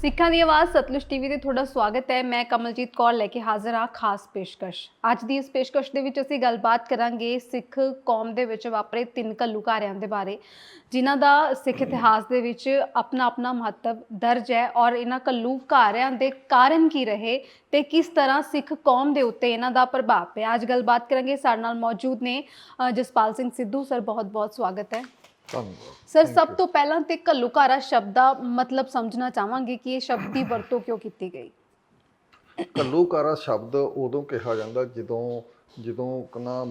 ਸਿੱਖਾਂ ਦੀ ਆਵਾਜ਼ ਸਤਲੁਜ ਟੀਵੀ ਤੇ ਤੁਹਾਡਾ ਸਵਾਗਤ ਹੈ। ਮੈਂ ਕਮਲਜੀਤ ਕੌਰ ਲੈ ਕੇ ਹਾਜ਼ਰ ਹਾਂ ਖਾਸ ਪੇਸ਼ਕਸ਼। ਅੱਜ ਦੀ ਇਸ ਪੇਸ਼ਕਸ਼ ਦੇ ਵਿੱਚ ਅਸੀਂ ਗੱਲਬਾਤ ਕਰਾਂਗੇ ਸਿੱਖ ਕੌਮ ਦੇ ਵਿੱਚ ਵਾਪਰੇ ਤਿੰਨ ਘੱਲੂਘਾਰਿਆਂ ਦੇ ਬਾਰੇ, ਜਿਨ੍ਹਾਂ ਦਾ ਸਿੱਖ ਇਤਿਹਾਸ ਦੇ ਵਿੱਚ ਆਪਣਾ ਆਪਣਾ ਮਹੱਤਵ ਦਰਜ ਹੈ ਔਰ ਇਹਨਾਂ ਘੱਲੂਘਾਰਿਆਂ ਦੇ ਕਾਰਨ ਕੀ ਰਹੇ ਤੇ ਕਿਸ ਤਰ੍ਹਾਂ ਸਿੱਖ ਕੌਮ ਦੇ ਉੱਤੇ ਇਹਨਾਂ ਦਾ ਪ੍ਰਭਾਵ ਪਿਆ। ਅੱਜ ਗੱਲਬਾਤ ਕਰਾਂਗੇ। ਸਾਡੇ ਨਾਲ ਮੌਜੂਦ ਨੇ ਜਸਪਾਲ ਸਿੰਘ ਸਿੱਧੂ, ਸਰ ਬਹੁਤ ਬਹੁਤ ਸਵਾਗਤ ਹੈ। ਧੰਨਵਾਦ। ਸਰ ਸਭ. ਤੋਂ ਪਹਿਲਾਂ ਤੇ ਘੱਲੂਘਾਰਾ ਸ਼ਬਦ ਦਾ ਮਤਲਬ ਸਮਝਣਾ ਚਾਹਾਂਗੇ ਕਿ ਇਹ ਸ਼ਬਦ ਦੀ ਵਰਤੋਂ ਕਿਉਂ ਕੀਤੀ ਗਈ? ਘੱਲੂਘਾਰਾ ਸ਼ਬਦ ਉਦੋਂ ਕਿਹਾ ਜਾਂਦਾ ਜਦੋਂ ਜਦੋਂ ਕਨਾ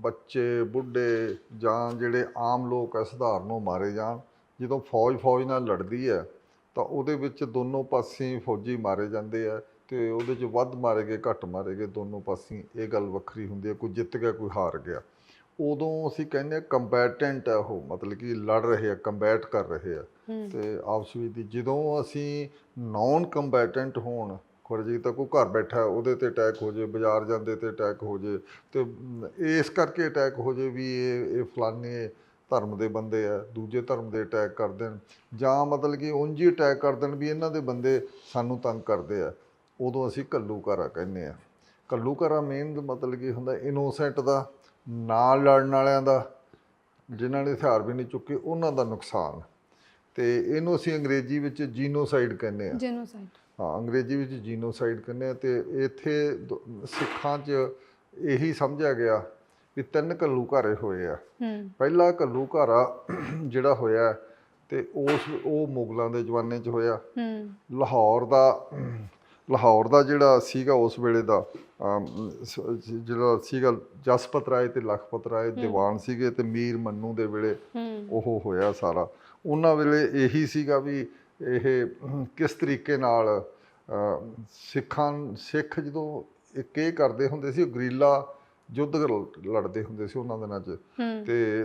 ਬੱਚੇ ਬੁੱਢੇ ਜਾਂ ਜਿਹੜੇ ਆਮ ਲੋਕ ਐ ਸਧਾਰਨ ਮਾਰੇ ਜਾਣ ਜਦੋਂ ਫੌਜ ਫੌਜ ਨਾਲ ਲੜਦੀ ਹੈ ਤਾਂ ਉਹਦੇ ਵਿੱਚ ਦੋਨੋਂ ਪਾਸੇ ਫੌਜੀ ਮਾਰੇ ਜਾਂਦੇ ਆ ਤੇ ਉਹਦੇ 'ਚ ਵੱਧ ਮਾਰੇ ਗਏ ਘੱਟ ਮਾਰੇ ਗਏ ਦੋਨੋਂ ਪਾਸੇ ਇਹ ਗੱਲ ਵੱਖਰੀ ਹੁੰਦੀ ਹੈ ਕੋਈ ਜਿੱਤ ਗਿਆ ਕੋਈ ਹਾਰ ਗਿਆ। ਉਦੋਂ ਅਸੀਂ ਕਹਿੰਦੇ ਆ ਕੰਬੈਟੈਂਟ ਹੈ ਉਹ ਮਤਲਬ ਕਿ ਲੜ ਰਹੇ ਆ ਕੰਬੈਟ ਕਰ ਰਹੇ ਆ। ਤੇ ਆਪਸ ਵਿੱਚ ਦੀ ਜਦੋਂ ਅਸੀਂ ਨਾਨ ਕੰਬੈਟੈਂਟ ਹੋਣ ਖੁਰਜੀ ਤਾਂ ਕੋਈ ਘਰ ਬੈਠਾ ਉਹਦੇ ਤੇ ਅਟੈਕ ਹੋ ਜੇ ਬਾਜ਼ਾਰ ਜਾਂਦੇ ਤੇ ਅਟੈਕ ਹੋ ਜੇ ਤੇ ਇਸ ਕਰਕੇ ਅਟੈਕ ਹੋ ਜੇ ਵੀ ਇਹ ਇਹ ਫਲਾਣੇ ਧਰਮ ਦੇ ਬੰਦੇ ਆ ਦੂਜੇ ਧਰਮ ਦੇ ਅਟੈਕ ਕਰ ਦੇਣ। ਜਾਂ ਮਤਲਬ ਕਿ ਉਂਝ ਹੀ ਅਟੈਕ ਕਰ ਦੇਣ ਵੀ ਇਹਨਾਂ ਦੇ ਬੰਦੇ ਸਾਨੂੰ ਤੰਗ ਕਰਦੇ ਆ। ਉਦੋਂ ਅਸੀਂ ਘੱਲੂਘਾਰਾ ਕਹਿੰਦੇ ਆ। ਘੱਲੂਘਾਰਾ ਮੇਨ ਮਤਲਬ ਕੀ ਹੁੰਦਾ ਇਨੋਸੈਂਟ ਦਾ ਨਾਲ ਲੜਨ ਵਾਲਿਆਂ ਦਾ ਜਿਨ੍ਹਾਂ ਨੇ ਹਥਿਆਰ ਵੀ ਨਹੀਂ ਚੁੱਕੇ ਉਹਨਾਂ ਦਾ ਨੁਕਸਾਨ। ਤੇ ਇਹਨੂੰ ਅਸੀਂ ਅੰਗਰੇਜ਼ੀ ਵਿੱਚ ਜੀਨੋਸਾਈਡ ਕਹਿੰਦੇ ਆ। ਜੈਨੋਸਾਈਡ ਹਾਂ ਅੰਗਰੇਜ਼ੀ ਵਿੱਚ ਜੀਨੋਸਾਈਡ ਕਹਿੰਦੇ ਆ ਤੇ ਇੱਥੇ ਸਿੱਖਾਂ 'ਚ ਇਹੀ ਸਮਝਿਆ ਗਿਆ ਵੀ ਤਿੰਨ ਘੱਲੂਘਾਰੇ ਹੋਏ ਆ। ਪਹਿਲਾ ਘੱਲੂਘਾਰਾ ਜਿਹੜਾ ਹੋਇਆ ਤੇ ਉਸ ਉਹ ਮੁਗਲਾਂ ਦੇ ਜ਼ਮਾਨੇ 'ਚ ਹੋਇਆ। ਹੂੰ। ਲਾਹੌਰ ਦਾ ਲਾਹੌਰ ਦਾ ਜਿਹੜਾ ਸੀਗਾ ਉਸ ਵੇਲੇ ਦਾ ਜਿਹੜਾ ਸੀਗਾ ਜਸਪਤ ਰਾਏ ਤੇ ਲਖਪਤ ਰਾਏ ਦੀਵਾਨ ਸੀਗੇ ਤੇ ਮੀਰ ਮੰਨੂ ਦੇ ਵੇਲੇ ਉਹ ਹੋਇਆ ਸਾਰਾ। ਉਹਨਾਂ ਵੇਲੇ ਇਹੀ ਸੀਗਾ ਵੀ ਇਹ ਕਿਸ ਤਰੀਕੇ ਨਾਲ ਸਿੱਖਾਂ ਸਿੱਖ ਜਦੋਂ ਇੱਕ ਇਹ ਕਰਦੇ ਹੁੰਦੇ ਸੀ ਗਰੀਲਾ ਯੁੱਧ ਲੜ- ਲੜਦੇ ਹੁੰਦੇ ਸੀ ਉਹਨਾਂ ਦਿਨਾਂ 'ਚ। ਤੇ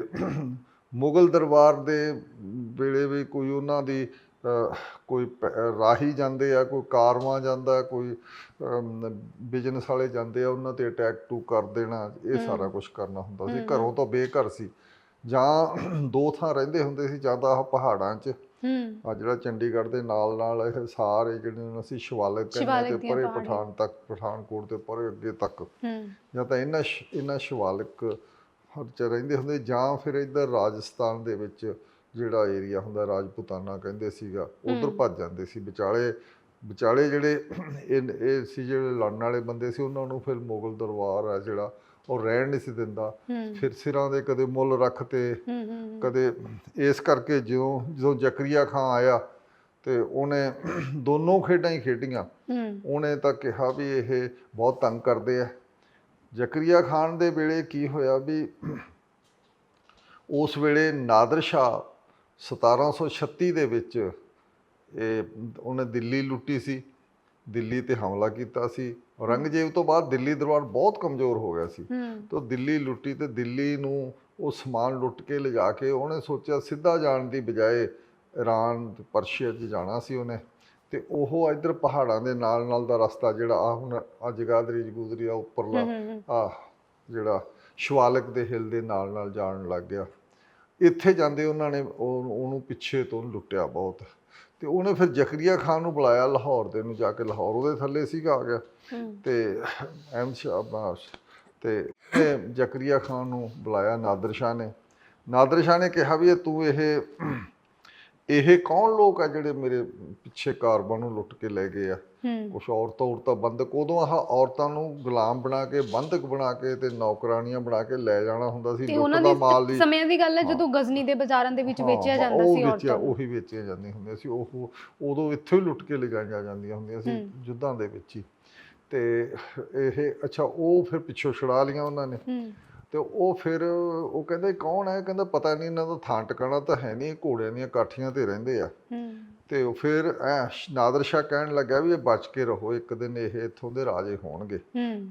ਮੁਗਲ ਦਰਬਾਰ ਦੇ ਵੇਲੇ ਵੀ ਕੋਈ ਉਹਨਾਂ ਦੀ ਕੋਈ ਰਾਹੀ ਜਾਂਦੇ ਆ ਕੋਈ ਕਾਰਵਾਂ ਜਾਂਦਾ ਕੋਈ ਬਿਜ਼ਨਸ ਵਾਲੇ ਜਾਂਦੇ ਆ ਉਹਨਾਂ ਤੇ ਅਟੈਕ ਟੂ ਕਰ ਦੇਣਾ ਇਹ ਸਾਰਾ ਕੁਝ ਕਰਨਾ ਹੁੰਦਾ ਸੀ। ਘਰੋਂ ਤਾਂ ਬੇਘਰ ਸੀ। ਜਾਂ ਦੋ ਥਾਂ ਰਹਿੰਦੇ ਹੁੰਦੇ ਸੀ ਜਾਂ ਤਾਂ ਆਹ ਪਹਾੜਾਂ 'ਚ। ਹੂੰ। ਆ ਜਿਹੜਾ ਚੰਡੀਗੜ੍ਹ ਦੇ ਨਾਲ ਨਾਲ ਇਹ ਸਾਰੇ ਜਿਹੜੇ ਨੂੰ ਅਸੀਂ ਸ਼ਿਵਾਲਿਕ ਕਹਿੰਦੇ ਤੇ ਪਰੇ। ਪਠਾਨ ਤੱਕ ਪਠਾਨਕੋਟ ਤੇ ਪਰੇ ਅੱਗੇ ਤੱਕ। ਹੂੰ। ਜਾਂ ਤਾਂ ਇਹਨਾਂ ਇਹਨਾਂ ਸ਼ਿਵਾਲਿਕ ਹਰ ਚ ਰਹਿੰਦੇ ਹੁੰਦੇ ਜਾਂ ਫਿਰ ਇੱਧਰ ਰਾਜਸਥਾਨ ਦੇ ਵਿੱਚ ਜਿਹੜਾ ਏਰੀਆ ਹੁੰਦਾ ਰਾਜਪੂਤਾਨਾ ਕਹਿੰਦੇ ਸੀਗਾ ਉਧਰ ਭੱਜ ਜਾਂਦੇ ਸੀ। ਵਿਚਾਲੇ ਵਿਚਾਲੇ ਜਿਹੜੇ ਇਹ ਇਹ ਸੀ ਜਿਹੜੇ ਲੜਨ ਵਾਲੇ ਬੰਦੇ ਸੀ ਉਹਨਾਂ ਨੂੰ ਫਿਰ ਮੁਗਲ ਦਰਬਾਰ ਆ ਜਿਹੜਾ ਉਹ ਰਹਿਣ ਨਹੀਂ ਸੀ ਦਿੰਦਾ। ਫਿਰ ਸਿਰਾਂ ਦੇ ਕਦੇ ਮੁੱਲ ਰੱਖਤੇ। ਕਦੇ ਇਸ ਕਰਕੇ ਜਦੋਂ ਜਦੋਂ ਜ਼ਕਰੀਆ ਖਾਨ ਆਇਆ ਤੇ ਉਹਨੇ ਦੋਨੋਂ ਖੇਡਾਂ ਹੀ ਖੇਡੀਆਂ। ਉਹਨੇ ਤਾਂ ਕਿਹਾ ਵੀ ਇਹ ਬਹੁਤ ਤੰਗ ਕਰਦੇ ਆ। ਜ਼ਕਰੀਆ ਖਾਨ ਦੇ ਵੇਲੇ ਕੀ ਹੋਇਆ ਵੀ ਉਸ ਵੇਲੇ ਨਾਦਰ ਸ਼ਾਹ 1736 ਦੇ ਵਿੱਚ ਇਹ ਉਹਨੇ ਦਿੱਲੀ ਲੁੱਟੀ ਸੀ ਦਿੱਲੀ ਤੇ ਹਮਲਾ ਕੀਤਾ ਸੀ। ਔਰੰਗਜ਼ੇਬ ਤੋਂ ਬਾਅਦ ਦਿੱਲੀ ਦਰਬਾਰ ਬਹੁਤ ਕਮਜ਼ੋਰ ਹੋ ਗਿਆ ਸੀ। ਤੋਂ ਦਿੱਲੀ ਲੁੱਟੀ ਤੇ ਦਿੱਲੀ ਨੂੰ ਉਹ ਸਮਾਨ ਲੁੱਟ ਕੇ ਲਿਜਾ ਕੇ ਉਹਨੇ ਸੋਚਿਆ ਸਿੱਧਾ ਜਾਣ ਦੀ ਬਜਾਏ ਈਰਾਨ ਤੇ ਪਰਸ਼ੀਆ 'ਚ ਜਾਣਾ ਸੀ ਉਹਨੇ। ਤੇ ਉਹ ਇੱਧਰ ਪਹਾੜਾਂ ਦੇ ਨਾਲ ਨਾਲ ਦਾ ਰਸਤਾ ਜਿਹੜਾ ਆ ਹੁਣ ਆ ਜਗਾਦਰੀ ਜਗੂਦਰੀ ਆ ਉੱਪਰਲਾ ਆ ਜਿਹੜਾ ਸ਼ਿਵਾਲਿਕ ਦੇ ਹਿੱਲ ਦੇ ਨਾਲ ਨਾਲ ਜਾਣ ਲੱਗ ਗਿਆ। ਇੱਥੇ ਜਾਂਦੇ ਉਹਨਾਂ ਨੇ ਉਹ- ਉਹਨੂੰ ਪਿੱਛੇ ਤੋਂ ਲੁੱਟਿਆ ਬਹੁਤ। ਤੇ ਉਹਨੇ ਫਿਰ ਜ਼ਕਰੀਆ ਖਾਨ ਨੂੰ ਬੁਲਾਇਆ ਲਾਹੌਰ ਦੇ ਨੂੰ ਜਾ ਕੇ ਲਾਹੌਰ ਉਹਦੇ ਥੱਲੇ ਸੀਗਾ ਆ ਗਿਆ। ਤੇ ਸ਼ਾਹ ਅਬਾਸ ਤੇ ਜ਼ਕਰੀਆ ਖਾਨ ਨੂੰ ਬੁਲਾਇਆ ਨਾਦਰ ਸ਼ਾਹ ਨੇ। ਨਾਦਰ ਸ਼ਾਹ ਨੇ ਕਿਹਾ ਵੀ ਤੂੰ ਇਹ ਇਹ ਕੌਣ ਲੋਕ ਆ ਜਿਹੜੇ ਮੇਰੇ ਪਿੱਛੇ ਕਾਰਬਾਂ ਨੂੰ ਲੁੱਟ ਕੇ ਲੈ ਗਏ ਆ? ਕੁਛ ਔਰਤਾਂ ਔਰਤਾਂ ਬੰਦਕ ਉਦੋਂ ਆਹ ਔਰਤਾਂ ਨੂੰ ਗੁਲਾਮ ਬਣਾ ਕੇ ਬੰਦਕ ਬਣਾ ਕੇ ਤੇ ਨੌਕਰਾਨੀਆਂ ਬਣਾ ਕੇ ਲੈ ਜਾਣਾ ਹੁੰਦਾ ਸੀ ਲੁੱਟ ਦਾ ਮਾਲ ਦੀ ਲਈ ਸਮਿਆਂ ਦੀ ਗੱਲ ਹੈ ਜਦੋਂ ਗਜ਼ਨੀ ਦੇ ਬਾਜ਼ਾਰਾਂ ਦੇ ਵਿੱਚ ਵੇਚਿਆ ਜਾਂਦਾ ਉਹ ਸੀ ਔਰਤਾਂ। ਨੂੰ ਉਹੀ ਵੇਚੀਆਂ ਜਾਂਦੀਆਂ ਹੁੰਦੀਆਂ ਸੀ ਉਹ ਉਦੋਂ ਇੱਥੋਂ ਹੀ ਲੁੱਟ ਕੇ ਲਿਜਾਈਆਂ ਜਾਂਦੀਆਂ ਹੁੰਦੀਆਂ ਸੀ। ਯੁੱਧਾਂ ਦੇ ਵਿੱਚ ਹੀ। ਤੇ ਇਹ ਅੱਛਾ ਉਹ ਫਿਰ ਪਿੱਛੋਂ ਛੁਡਾ ਲੀਆਂ ਉਹਨਾਂ ਨੇ। ਹੂੰ। ਤੇ ਉਹ ਫਿਰ ਉਹ ਕਹਿੰਦੇ ਕੌਣ ਹੈ? ਕਹਿੰਦਾ ਪਤਾ ਨਹੀਂ ਇਹਨਾਂ ਦਾ ਥਾਂ ਟਿਕਾਣਾ ਤਾਂ ਹੈ ਨਹੀਂ ਘੋੜਿਆਂ ਦੀਆਂ ਕਾਠੀਆਂ ਤੇ ਰਹਿੰਦੇ ਆ। ਤੇ ਉਹ ਫਿਰ ਨਾਦਰ ਸ਼ਾਹ ਕਹਿਣ ਲੱਗਾ ਵੀ ਇਹ ਬਚ ਕੇ ਰਹੋ ਇੱਕ ਦਿਨ ਇਹ ਇੱਥੋਂ ਦੇ ਰਾਜੇ ਹੋਣਗੇ।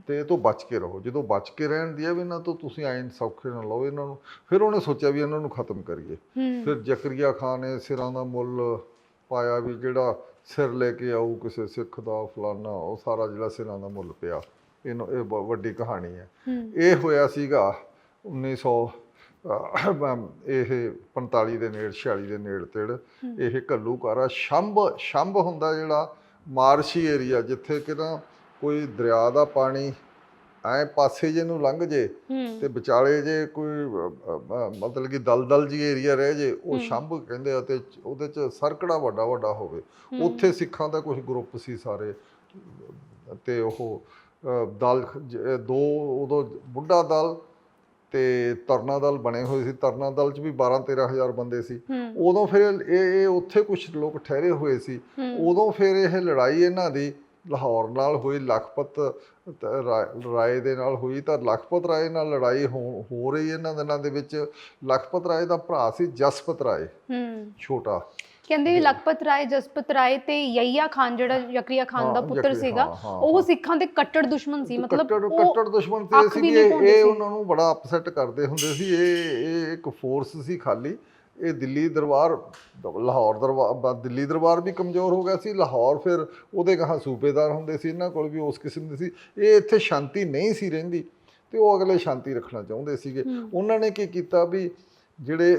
ਤੇ ਇਹ ਤੋਂ ਬਚ ਕੇ ਰਹੋ। ਜਦੋਂ ਬਚ ਕੇ ਰਹਿਣ ਦੀ ਹੈ ਵੀ ਇਹਨਾਂ ਤੋਂ ਤੁਸੀਂ ਐਨ ਸੌਖੇ ਨਾ ਲਓ ਇਹਨਾਂ ਨੂੰ ਫਿਰ ਉਹਨੇ ਸੋਚਿਆ ਵੀ ਇਹਨਾਂ ਨੂੰ ਖਤਮ ਕਰੀਏ। ਫਿਰ ਜ਼ਕਰੀਆ ਖਾਨ ਨੇ ਸਿਰਾਂ ਦਾ ਮੁੱਲ ਪਾਇਆ ਵੀ ਜਿਹੜਾ ਸਿਰ ਲੈ ਕੇ ਆਊ ਕਿਸੇ ਸਿੱਖ ਦਾ ਫਲਾਨਾ ਉਹ ਸਾਰਾ ਜਿਹੜਾ ਸਿਰਾਂ ਦਾ ਮੁੱਲ ਪਿਆ। ਇਹਨੂੰ ਇਹ ਬ- ਵੱਡੀ ਕਹਾਣੀ ਹੈ। ਇਹ ਹੋਇਆ ਸੀਗਾ 1900 ਅਹ, ਇਹ 45 ਦੇ ਨੇੜ 46 ਦੇ ਨੇੜ ਤੇੜ। ਇਹ ਘੱਲੂਘਾਰਾ ਸ਼ੰਭ ਸ਼ੰਭ ਹੁੰਦਾ ਜਿਹੜਾ ਮਾਰਸ਼ੀ ਏਰੀਆ ਜਿੱਥੇ ਕਿ ਨਾ ਕੋਈ ਦਰਿਆ ਦਾ ਪਾਣੀ ਐ ਪਾਸੇ ਜੇ ਨੂੰ ਲੰਘ ਜੇ ਤੇ ਵਿਚਾਲੇ ਜੇ ਕੋਈ ਮਤਲਬ ਕਿ ਦਲਦਲ ਜੀ ਏਰੀਆ ਰਹਿ ਜੇ ਉਹ ਸ਼ੰਭ ਕਹਿੰਦੇ ਆ ਤੇ ਉਹਦੇ ਚ ਸਰਕੜਾ ਵੱਡਾ ਵੱਡਾ ਹੋਵੇ ਉੱਥੇ ਸਿੱਖਾਂ ਦਾ ਕੁਝ ਗਰੁੱਪ ਸੀ ਸਾਰੇ। ਤੇ ਉਹ ਦਲ ਦੋ ਉਦੋਂ ਬੁੱਢਾ ਦਲ ਤੇ ਤਰਨਾ ਦਲ ਬਣੇ ਹੋਏ ਸੀ। ਤਰਨਾ ਦਲ ਚ ਵੀ 12 13000 ਬੰਦੇ ਸੀ। ਉਦੋਂ ਫਿਰ ਇਹ ਇਹ ਉੱਥੇ ਕੁਝ ਲੋਕ ਠਹਿਰੇ ਹੋਏ ਸੀ। ਉਦੋਂ ਫਿਰ ਇਹ ਲੜਾਈ ਇਹਨਾਂ ਦੀ ਲਾਹੌਰ ਨਾਲ ਹੋਈ ਲਖਪਤ ਰਾਏ ਦੇ ਨਾਲ ਹੋਈ। ਤਾਂ ਲਖਪਤ ਰਾਏ ਨਾਲ ਲੜਾਈ ਹੋ ਹੋ ਰਹੀ ਇਹਨਾਂ ਦਿਨਾਂ ਦੇ ਵਿੱਚ। ਲਖਪਤ ਰਾਏ ਦਾ ਭਰਾ ਸੀ ਜਸਪਤ ਰਾਏ। ਹੂੰ। ਛੋਟਾ। ਕਹਿੰਦੇ ਵੀ ਲਖਪਤ ਰਾਏ ਜਸਪਤ ਰਾਏ ਤੇ ਯਈਆ ਖਾਨ ਜਿਹੜਾ ਯਕਰੀਆ ਖਾਨ ਦਾ ਪੁੱਤਰ ਸੀਗਾ ਉਹ ਸਿੱਖਾਂ ਦੇ ਕੱਟੜ ਦੁਸ਼ਮਣ ਸੀ ਮਤਲਬ ਉਹ ਕੱਟੜ ਦੁਸ਼ਮਣ ਤੇ ਸੀ ਇਹ। ਉਹਨਾਂ ਨੂੰ ਬੜਾ ਅਪਸੈਟ ਕਰਦੇ ਹੁੰਦੇ ਸੀ ਇਹ ਇਹ ਇੱਕ ਫੋਰਸ ਸੀ ਖਾਲੀ। ਇਹ ਦਿੱਲੀ ਦਰਬਾਰ ਲਾਹੌਰ ਦਰਬਾਰ ਦਿੱਲੀ ਦਰਬਾਰ ਵੀ ਕਮਜ਼ੋਰ ਹੋ ਗਿਆ ਸੀ ਲਾਹੌਰ ਫਿਰ ਉਹਦੇ ਕਹਾ ਸੂਬੇਦਾਰ ਹੁੰਦੇ ਸੀ ਇਹਨਾਂ ਕੋਲ ਵੀ ਉਸ ਕਿਸਮ ਦੇ ਸੀ। ਇਹ ਇੱਥੇ ਸ਼ਾਂਤੀ ਨਹੀਂ ਸੀ ਰਹਿੰਦੀ ਤੇ ਉਹ ਅਗਲੇ ਸ਼ਾਂਤੀ ਰੱਖਣਾ ਚਾਹੁੰਦੇ ਸੀਗੇ। ਉਹਨਾਂ ਨੇ ਕੀ ਕੀਤਾ ਵੀ ਜਿਹੜੇ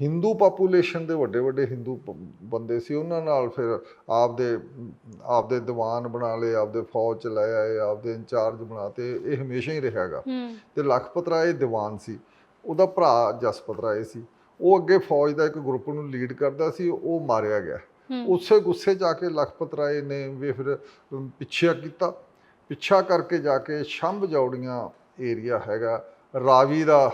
ਹਿੰਦੂ ਪਾਪੂਲੇਸ਼ਨ ਦੇ ਵੱਡੇ ਵੱਡੇ ਹਿੰਦੂ ਬੰਦੇ ਸੀ ਉਹਨਾਂ ਨਾਲ ਫਿਰ ਆਪਦੇ ਆਪਦੇ ਦੀਵਾਨ ਬਣਾ ਲਏ ਆਪਦੇ ਫੌਜ ਚ ਲੈ ਆਏ ਆਪਦੇ ਇੰਚਾਰਜ ਬਣਾਤੇ ਇਹ ਹਮੇਸ਼ਾ ਹੀ ਰਿਹਾਗਾ ਤੇ ਲਖਪਤ ਰਾਏ ਦੀਵਾਨ ਸੀ। ਉਹਦਾ ਭਰਾ ਜਸਪਤ ਰਾਏ ਸੀ। ਉਹ ਅੱਗੇ ਫੌਜ ਦਾ ਇੱਕ ਗਰੁੱਪ ਨੂੰ ਲੀਡ ਕਰਦਾ ਸੀ ਉਹ ਮਾਰਿਆ ਗਿਆ। ਉਸੇ ਗੁੱਸੇ ਜਾ ਕੇ ਲਖਪਤ ਰਾਏ ਨੇ ਵੀ ਫਿਰ ਪਿੱਛਾ ਕੀਤਾ। ਪਿੱਛਾ ਕਰਕੇ ਜਾ ਕੇ ਸ਼ੰਭ ਜੌੜੀਆਂ ਏਰੀਆ ਹੈਗਾ ਰਾਵੀ ਦਾ